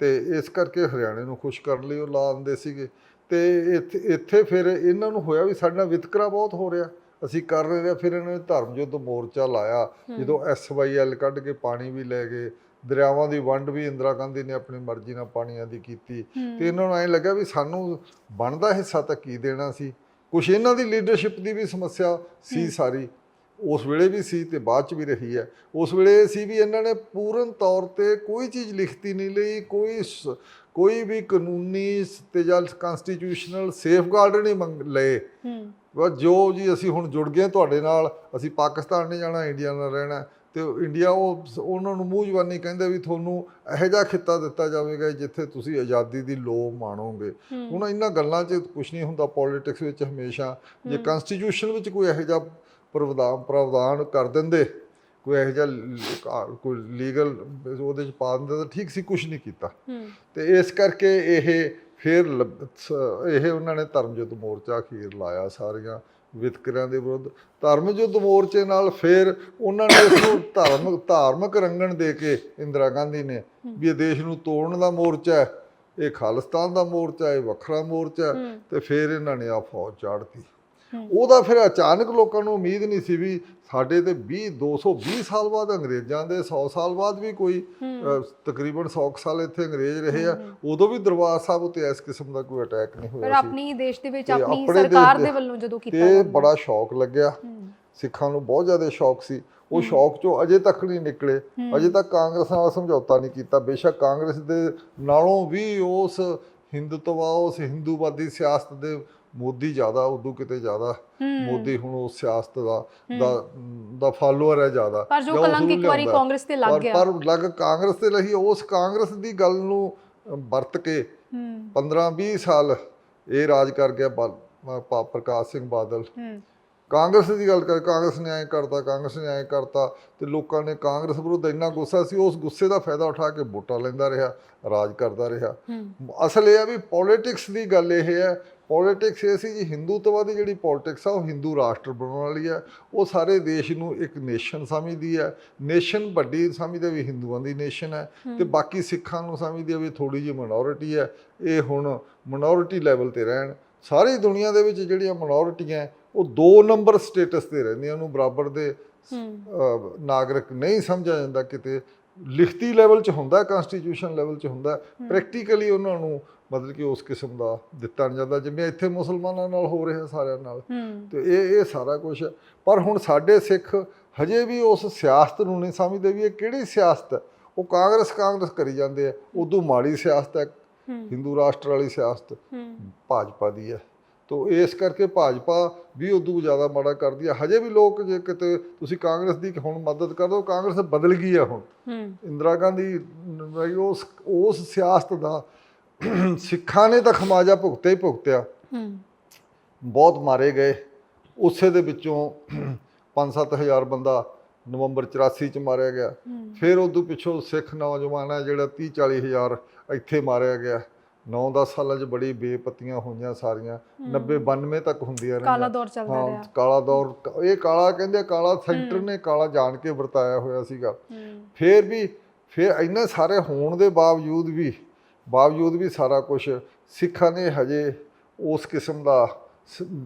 ਤੇ ਇਸ ਕਰਕੇ ਹਰਿਆਣੇ ਨੂੰ ਖੁਸ਼ ਕਰਨ ਲਈ ਉਹ ਲਾ ਦਿੰਦੇ ਸੀਗੇ। ਤੇ ਇੱਥੇ ਇੱਥੇ ਫਿਰ ਇਹਨਾਂ ਨੂੰ ਹੋਇਆ ਵੀ ਸਾਡੇ ਨਾਲ ਵਿਤਕਰਾ ਬਹੁਤ ਹੋ ਰਿਹਾ। ਅਸੀਂ ਕਰ ਰਹੇ ਹਾਂ ਫਿਰ ਇਹਨਾਂ ਨੇ ਧਰਮ ਯੁੱਧ ਮੋਰਚਾ ਲਾਇਆ। ਜਦੋਂ ਐਸਵਾਈਐਲ ਕੱਢ ਕੇ ਪਾਣੀ ਵੀ ਲੈ ਗਏ ਦਰਿਆਵਾਂ ਦੀ ਵੰਡ ਵੀ ਇੰਦਰਾ ਗਾਂਧੀ ਨੇ ਆਪਣੀ ਮਰਜ਼ੀ ਨਾਲ ਪਾਣੀਆਂ ਦੀ ਕੀਤੀ। ਤੇ ਇਹਨਾਂ ਨੂੰ ਐਂ ਲੱਗਾ ਵੀ ਸਾਨੂੰ ਬਣਦਾ ਹਿੱਸਾ ਤਾਂ ਕੀ ਦੇਣਾ ਸੀ? ਕੁਛ ਇਹਨਾਂ ਦੀ ਲੀਡਰਸ਼ਿਪ ਦੀ ਵੀ ਸਮੱਸਿਆ ਸੀ ਸਾਰੀ। ਉਸ ਵੇਲੇ ਵੀ ਸੀ ਤੇ ਬਾਅਦ ਚ ਵੀ ਰਹੀ ਹੈ। ਉਸ ਵੇਲੇ ਸੀ ਵੀ ਇਹਨਾਂ ਨੇ ਪੂਰਨ ਤੌਰ ਤੇ ਕੋਈ ਚੀਜ਼ ਲਿਖਤੀ ਨਹੀਂ ਲਈ ਕੋਈ ਕੋਈ ਵੀ ਕਾਨੂੰਨੀ ਤੇ ਜਾਂ ਕਨਸਟੀਟਿਊਸ਼ਨਲ ਸੇਫਗਾਰਡ ਨਹੀਂ ਮੰਗ ਲਏ। ਹੂੰ। ਬਸ ਜੋ ਜੀ ਅਸੀਂ ਹੁਣ ਜੁੜ ਗਏ ਤੁਹਾਡੇ ਨਾਲ ਅਸੀਂ ਪਾਕਿਸਤਾਨ ਨਹੀਂ ਜਾਣਾ ਇੰਡੀਆ ਨਾਲ ਰਹਿਣਾ। ਤੇ ਇੰਡੀਆ ਉਹ ਉਹਨਾਂ ਨੂੰ ਮੂੰਹ ਜ਼ਬਾਨੀ ਕਹਿੰਦੇ ਵੀ ਤੁਹਾਨੂੰ ਇਹੋ ਜਿਹਾ ਖਿੱਤਾ ਦਿੱਤਾ ਜਾਵੇਗਾ ਜਿੱਥੇ ਤੁਸੀਂ ਆਜ਼ਾਦੀ ਦੀ ਲੋ ਮਾਣੋਗੇ। ਹੁਣ ਇਹਨਾਂ ਗੱਲਾਂ 'ਚ ਕੁਝ ਨਹੀਂ ਹੁੰਦਾ ਪੋਲਿਟਿਕਸ ਵਿੱਚ ਹਮੇਸ਼ਾ। ਜੇ ਕਨਸਟੀਟਿਊਸ਼ਨ ਵਿੱਚ ਕੋਈ ਇਹੋ ਜਿਹਾ ਪ੍ਰਵਧਾਨ ਪ੍ਰਾਵਧਾਨ ਕਰ ਦਿੰਦੇ ਕੋਈ ਇਹੋ ਜਿਹਾ ਕੋਈ ਲੀਗਲ ਉਹਦੇ 'ਚ ਪਾ ਦਿੰਦੇ ਤਾਂ ਠੀਕ ਸੀ ਕੁਝ ਨਹੀਂ ਕੀਤਾ। ਤੇ ਇਸ ਕਰਕੇ ਇਹ ਫਿਰ ਇਹ ਉਹਨਾਂ ਨੇ ਧਰਮ ਯੁੱਧ ਮੋਰਚਾ ਅਖੀਰ ਲਾਇਆ ਸਾਰੀਆਂ ਵਿਤਕਰਿਆਂ ਦੇ ਵਿਰੁੱਧ। ਧਰਮ ਯੁੱਧ ਮੋਰਚੇ ਨਾਲ ਫਿਰ ਉਹਨਾਂ ਨੇ ਇਸ ਨੂੰ ਧਾਰਮਿਕ ਧਾਰਮਿਕ ਰੰਗਣ ਦੇ ਕੇ ਇੰਦਰਾ ਗਾਂਧੀ ਨੇ ਵੀ ਇਹ ਦੇਸ਼ ਨੂੰ ਤੋੜਨ ਦਾ ਮੋਰਚਾ ਹੈ ਇਹ ਖਾਲਿਸਤਾਨ ਦਾ ਮੋਰਚਾ ਹੈ ਵੱਖਰਾ ਮੋਰਚਾ ਤੇ ਫਿਰ ਇਹਨਾਂ ਨੇ ਆ ਫੌਜ ਚਾੜਤੀ। ਉਹਦਾ ਫਿਰ ਅਚਾਨਕ ਲੋਕਾਂ ਨੂੰ ਉਮੀਦ ਨਹੀਂ ਸੀ ਵੀ ਸਾਡੇ ਤੇ 20 220 ਸਾਲ ਬਾਅਦ ਅੰਗਰੇਜ਼ਾਂ ਦੇ 100 ਸਾਲ ਬਾਅਦ ਵੀ ਕੋਈ ਤਕਰੀਬਨ 100 ਕੁ ਸਾਲ ਇੱਥੇ ਅੰਗਰੇਜ਼ ਰਹੇ ਆ। ਉਦੋਂ ਵੀ ਦਰਬਾਰ ਸਾਹਿਬ ਉੱਤੇ ਇਸ ਕਿਸਮ ਦਾ ਕੋਈ ਅਟੈਕ ਨਹੀਂ ਪਰ ਹੋਇਆ ਸੀ। ਆਪਣੀ ਦੇਸ਼ ਦੇ ਵਿੱਚ ਆਪਣੀ ਸਰਕਾਰ ਦੇ- ਵੱਲੋਂ ਜਦੋਂ ਕੀਤਾ ਤੇ ਬੜਾ ਸ਼ੌਕ ਲੱਗਿਆ। ਸਿੱਖਾਂ ਨੂੰ ਬਹੁਤ ਜ਼ਿਆਦਾ ਸ਼ੌਕ ਸੀ। ਉਹ ਸ਼ੌਕ ਚੋਂ ਅਜੇ ਤੱਕ ਨਹੀਂ ਨਿਕਲੇ। ਅਜੇ ਤੱਕ ਕਾਂਗਰਸ ਨਾਲ ਸਮਝੌਤਾ ਨਹੀਂ ਕੀਤਾ। ਬੇਸ਼ੱਕ ਕਾਂਗਰਸ ਦੇ ਨਾਲੋਂ ਵੀ ਉਸ ਹਿੰਦੂਤਵਾ ਉਸ ਹਿੰਦੂਵਾਦੀ ਸਿਆਸਤ ਦੇ ਮੋਦੀ ਜ਼ਿਆਦਾ ਉਦੋਂ ਕਿਤੇ ਜ਼ਿਆਦਾ। ਮੋਦੀ ਹੁਣ ਉਸ ਸਿਆਸਤ ਦਾ ਦਾ ਦਾ ਫਾਲੋਅਰ ਹੈ ਜ਼ਿਆਦਾ। ਪਰ ਜੋ ਕਲੰਕ ਇੱਕ ਵਾਰੀ। ਕਾਂਗਰਸ ਤੇ ਲੱਗ ਗਿਆ। ਪਰ ਲੱਗ ਕਾਂਗਰਸ ਤੇ ਲਈ ਉਸ ਕਾਂਗਰਸ ਦੀ ਗੱਲ ਨੂੰ ਵਰਤ ਕੇ ਹੂੰ। 15 20 ਸਾਲ ਇਹ ਰਾਜ ਕਰ ਗਿਆ ਪ੍ਰਕਾਸ਼ ਸਿੰਘ ਬਾਦਲ। ਕਾਂਗਰਸ ਦੀ ਗੱਲ ਕਰ ਕਾਂਗਰਸ ਨੇ ਐਂ ਕਰਤਾ ਕਾਂਗਰਸ ਨੇ ਐਂ ਕਰਤਾ ਤੇ ਲੋਕਾਂ ਨੇ ਕਾਂਗਰਸ ਵਿਰੁੱਧ ਇੰਨਾ ਗੁੱਸਾ ਸੀ ਉਸ ਗੁੱਸੇ ਦਾ ਫਾਇਦਾ ਉਠਾ ਕੇ ਵੋਟਾਂ ਲੈਂਦਾ ਰਿਹਾ ਰਾਜ ਕਰਦਾ ਰਿਹਾ। ਅਸਲ ਇਹ ਆ ਵੀ ਪੋਲਿਟਿਕਸ ਦੀ ਗੱਲ ਇਹ ਹੈ ਪੋਲਿਟਿਕਸ ਇਹ ਸੀ ਜੀ ਹਿੰਦੂਤਵਾ ਦੀ ਜਿਹੜੀ ਪੋਲਿਟਿਕਸ ਆ ਉਹ ਹਿੰਦੂ ਰਾਸ਼ਟਰ ਬਣਾਉਣ ਵਾਲੀ ਹੈ ਉਹ ਸਾਰੇ ਦੇਸ਼ ਨੂੰ ਇੱਕ ਨੇਸ਼ਨ ਸਮਝਦੀ ਹੈ ਨੇਸ਼ਨ ਵੱਡੀ ਸਮਝਦੇ ਵੀ ਹਿੰਦੂਆਂ ਦੀ ਨੇਸ਼ਨ ਹੈ। ਤੇ ਬਾਕੀ ਸਿੱਖਾਂ ਨੂੰ ਸਮਝਦੀ ਵੀ ਥੋੜੀ ਜਿਹੀ ਮਿਨੋਰਿਟੀ ਹੈ ਇਹ ਹੁਣ ਮਿਨੋਰਿਟੀ ਲੈਵਲ ਤੇ ਰਹਿਣ। ਸਾਰੀ ਦੁਨੀਆ ਦੇ ਵਿੱਚ ਜਿਹੜੀਆਂ ਮਿਨੋਰਿਟੀਆਂ ਉਹ ਦੋ ਨੰਬਰ ਸਟੇਟਸ ਤੇ ਰਹਿੰਦੀਆਂ ਉਹਨੂੰ ਬਰਾਬਰ ਦੇ ਨਾਗਰਿਕ ਨਹੀਂ ਸਮਝਿਆ ਜਾਂਦਾ ਕਿਤੇ। ਲਿਖਤੀ ਲੈਵਲ 'ਚ ਹੁੰਦਾ ਕਨਸਟੀਟਿਊਸ਼ਨ ਲੈਵਲ 'ਚ ਹੁੰਦਾ ਪ੍ਰੈਕਟੀਕਲੀ ਉਹਨਾਂ ਨੂੰ ਮਤਲਬ ਕਿ ਉਸ ਕਿਸਮ ਦਾ ਦਿੱਤਾ ਨਹੀਂ ਜਾਂਦਾ ਜਿਵੇਂ ਇੱਥੇ ਮੁਸਲਮਾਨਾਂ ਨਾਲ ਹੋ ਰਿਹਾ ਸਾਰਿਆਂ ਨਾਲ। ਤੇ ਇਹ ਇਹ ਸਾਰਾ ਕੁਝ ਪਰ ਹੁਣ ਸਾਡੇ ਸਿੱਖ ਹਜੇ ਵੀ ਉਸ ਸਿਆਸਤ ਨੂੰ ਨਹੀਂ ਸਮਝਦੇ ਵੀ ਇਹ ਕਿਹੜੀ ਸਿਆਸਤ ਹੈ। ਉਹ ਕਾਂਗਰਸ ਕਾਂਗਰਸ ਕਰੀ ਜਾਂਦੇ ਆ। ਉਦੋਂ ਮਾੜੀ ਸਿਆਸਤ ਹੈ। ਹਿੰਦੂ ਰਾਸ਼ਟਰ ਵਾਲੀ ਸਿਆਸਤ ਭਾਜਪਾ ਦੀ ਹੈ। ਤੋ ਇਸ ਕਰਕੇ ਭਾਜਪਾ ਵੀ ਉਦੋਂ ਜ਼ਿਆਦਾ ਮਾੜਾ ਕਰਦੀ ਹੈ ਹਜੇ ਵੀ ਲੋਕ ਜੇ ਕਿਤੇ ਤੁਸੀਂ ਕਾਂਗਰਸ ਦੀ ਹੁਣ ਮਦਦ ਕਰ ਦਿਓ ਕਾਂਗਰਸ ਬਦਲ ਗਈ ਹੈ ਹੁਣ। ਹੂੰ। ਇੰਦਰਾ ਗਾਂਧੀ ਨ- ਉਸ ਉਸ ਸਿਆਸਤ ਦਾ ਸਿੱਖਾਂ ਨੇ ਤਾਂ ਖਮਾਜਾ ਭੁਗਤਿਆ ਹੀ ਭੁਗਤਿਆ। ਹੂੰ। ਬਹੁਤ ਮਾਰੇ ਗਏ। ਉਸੇ ਦੇ ਵਿੱਚੋਂ 5-7000 ਬੰਦਾ ਨਵੰਬਰ 84 ਚ ਮਾਰਿਆ ਗਿਆ। ਫਿਰ ਉਦੋਂ ਪਿੱਛੋਂ ਸਿੱਖ ਨੌਜਵਾਨ ਹੈ ਜਿਹੜਾ 30-40 ਹਜ਼ਾਰ ਇੱਥੇ ਮਾਰਿਆ ਗਿਆ। 9-10 ਸਾਲਾਂ 'ਚ ਬੜੀ ਬੇਪਤੀਆਂ ਹੋਈਆਂ ਸਾਰੀਆਂ। 90-92 ਤੱਕ ਹੁੰਦੀਆਂ ਕਾਲਾ ਰਹੀਆਂ ਦੌਰ ਚੱਲਦਾ ਰਿਹਾ। ਕਾਲਾ ਦੌਰ ਇਹ ਕਾਲਾ ਕਹਿੰਦੇ ਕਾਲਾ ਸੈਂਟਰ ਨੇ ਕਾਲਾ ਜਾਣ ਕੇ ਵਰਤਾਇਆ ਹੋਇਆ ਸੀਗਾ। ਫਿਰ ਵੀ ਫਿਰ ਇੰਨੇ ਸਾਰੇ ਹੋਣ ਦੇ ਬਾਵਜੂਦ ਵੀ ਬਾਵਜੂਦ ਵੀ ਸਾਰਾ ਕੁਝ ਸਿੱਖਾਂ ਨੇ ਹਜੇ ਉਸ ਕਿਸਮ ਦਾ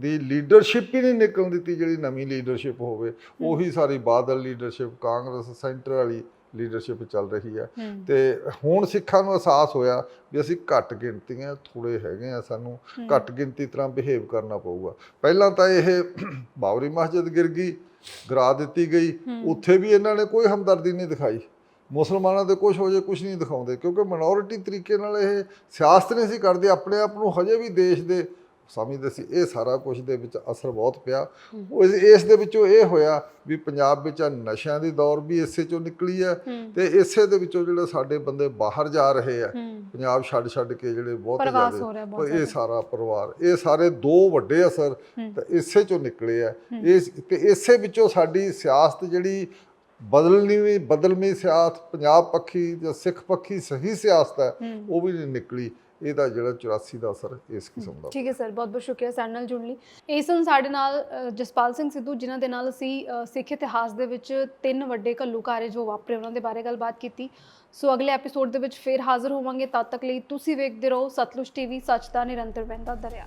ਦੀ ਲੀਡਰਸ਼ਿਪ ਹੀ ਨਹੀਂ ਨਿਕਲਣ ਦਿੱਤੀ ਜਿਹੜੀ ਨਵੀਂ ਲੀਡਰਸ਼ਿਪ ਹੋਵੇ। ਉਹੀ ਸਾਰੀ ਬਾਦਲ ਲੀਡਰਸ਼ਿਪ ਕਾਂਗਰਸ ਸੈਂਟਰ ਵਾਲੀ ਲੀਡਰਸ਼ਿਪ ਚੱਲ ਰਹੀ ਹੈ। ਤੇ ਹੁਣ ਸਿੱਖਾਂ ਨੂੰ ਅਹਿਸਾਸ ਹੋਇਆ ਵੀ ਅਸੀਂ ਘੱਟ ਗਿਣਤੀਆਂ ਥੋੜੇ ਹੈਗੇ ਆ ਸਾਨੂੰ ਘੱਟ ਗਿਣਤੀ ਤਰ੍ਹਾਂ ਬਿਹੇਵ ਕਰਨਾ ਪਊਗਾ। ਪਹਿਲਾਂ ਤਾਂ ਇਹ ਬਾਬਰੀ ਮਸਜਿਦ ਗਿਰ ਗਈ ਗਰਾ ਦਿੱਤੀ ਗਈ ਉੱਥੇ ਵੀ ਇਹਨਾਂ ਨੇ ਕੋਈ ਹਮਦਰਦੀ ਨਹੀਂ ਦਿਖਾਈ। ਮੁਸਲਮਾਨਾਂ ਦੇ ਕੁਝ ਹੋ ਜੇ ਕੁਝ ਨਹੀਂ ਦਿਖਾਉਂਦੇ ਕਿਉਂਕਿ ਮਿਨੋਰਿਟੀ ਤਰੀਕੇ ਨਾਲ ਇਹ ਸਿਆਸਤ ਨਹੀਂ ਸੀ ਕਰਦੇ ਆਪਣੇ ਆਪ ਨੂੰ ਹਜੇ ਵੀ ਦੇਸ਼ ਦੇ ਸਮਝਦੇ ਸੀ ਇਹ ਸਾਰਾ ਕੁਝ ਦੇ ਵਿੱਚ ਅਸਰ ਬਹੁਤ ਪਿਆ। ਉਹ ਇਸ- ਦੇ ਵਿੱਚੋਂ ਇਹ ਹੋਇਆ ਵੀ ਪੰਜਾਬ ਵਿੱਚ ਆਹ ਨਸ਼ਿਆਂ ਦੀ ਦੌਰ ਵੀ ਇਸੇ ਚੋਂ ਨਿਕਲੀ ਹੈ ਤੇ ਇਸੇ ਦੇ ਵਿੱਚੋਂ ਜਿਹੜੇ ਸਾਡੇ ਬੰਦੇ ਬਾਹਰ ਜਾ ਰਹੇ ਆ ਪੰਜਾਬ ਛੱਡ ਛੱਡ ਕੇ ਜਿਹੜੇ ਬਹੁਤ ਜ਼ਿਆਦਾ ਇਹ ਸਾਰਾ ਪਰਿਵਾਰ ਇਹ ਸਾਰੇ ਦੋ ਵੱਡੇ ਅਸਰ ਇਸੇ ਚੋਂ ਨਿਕਲੇ ਆ। ਇਸ ਤੇ ਇਸੇ ਵਿੱਚੋਂ ਸਾਡੀ ਸਿਆਸਤ ਜਿਹੜੀ ਬਦਲਣੀ ਵੀ ਬਦਲਵੀਂ ਸਿਆਸਤ ਪੰਜਾਬ ਪੱਖੀ ਜਾਂ ਸਿੱਖ ਪੱਖੀ ਸਹੀ ਸਿਆਸਤ ਹੈ ਉਹ ਵੀ ਨਿਕਲੀ। ਇਹਦਾ ਜਿਹੜਾ 84 ਦਾ ਅਸਰ ਇਸ ਕਿਸਮ ਦਾ ਠੀਕ ਹੈ ਸਰ, ਬਹੁਤ ਬਹੁਤ ਸ਼ੁਕਰੀਆ ਸਾਡੇ ਨਾਲ ਜੁੜਨ ਲਈ। ਇਹ ਸਨ ਸਾਡੇ ਨਾਲ ਜਸਪਾਲ ਸਿੰਘ ਸਿੱਧੂ, ਜਿਨ੍ਹਾਂ ਦੇ ਨਾਲ ਅਸੀਂ ਸਿੱਖ ਇਤਿਹਾਸ ਦੇ ਵਿੱਚ ਤਿੰਨ ਵੱਡੇ ਘੱਲੂਘਾਰੇ ਜੋ ਵਾਪਰੇ ਉਹਨਾਂ ਦੇ ਬਾਰੇ ਗੱਲਬਾਤ ਕੀਤੀ। ਸੋ ਅਗਲੇ ਐਪੀਸੋਡ ਦੇ ਵਿੱਚ ਫੇਰ ਹਾਜ਼ਰ ਹੋਵਾਂਗੇ। ਤਦ ਤੱਕ ਲਈ ਤੁਸੀਂ ਵੇਖਦੇ ਰਹੋ ਸਤਲੁਜ ਟੀਵੀ ਸੱਚ ਦਾ ਨਿਰੰਤਰ ਵਹਿੰਦਾ ਦਰਿਆ।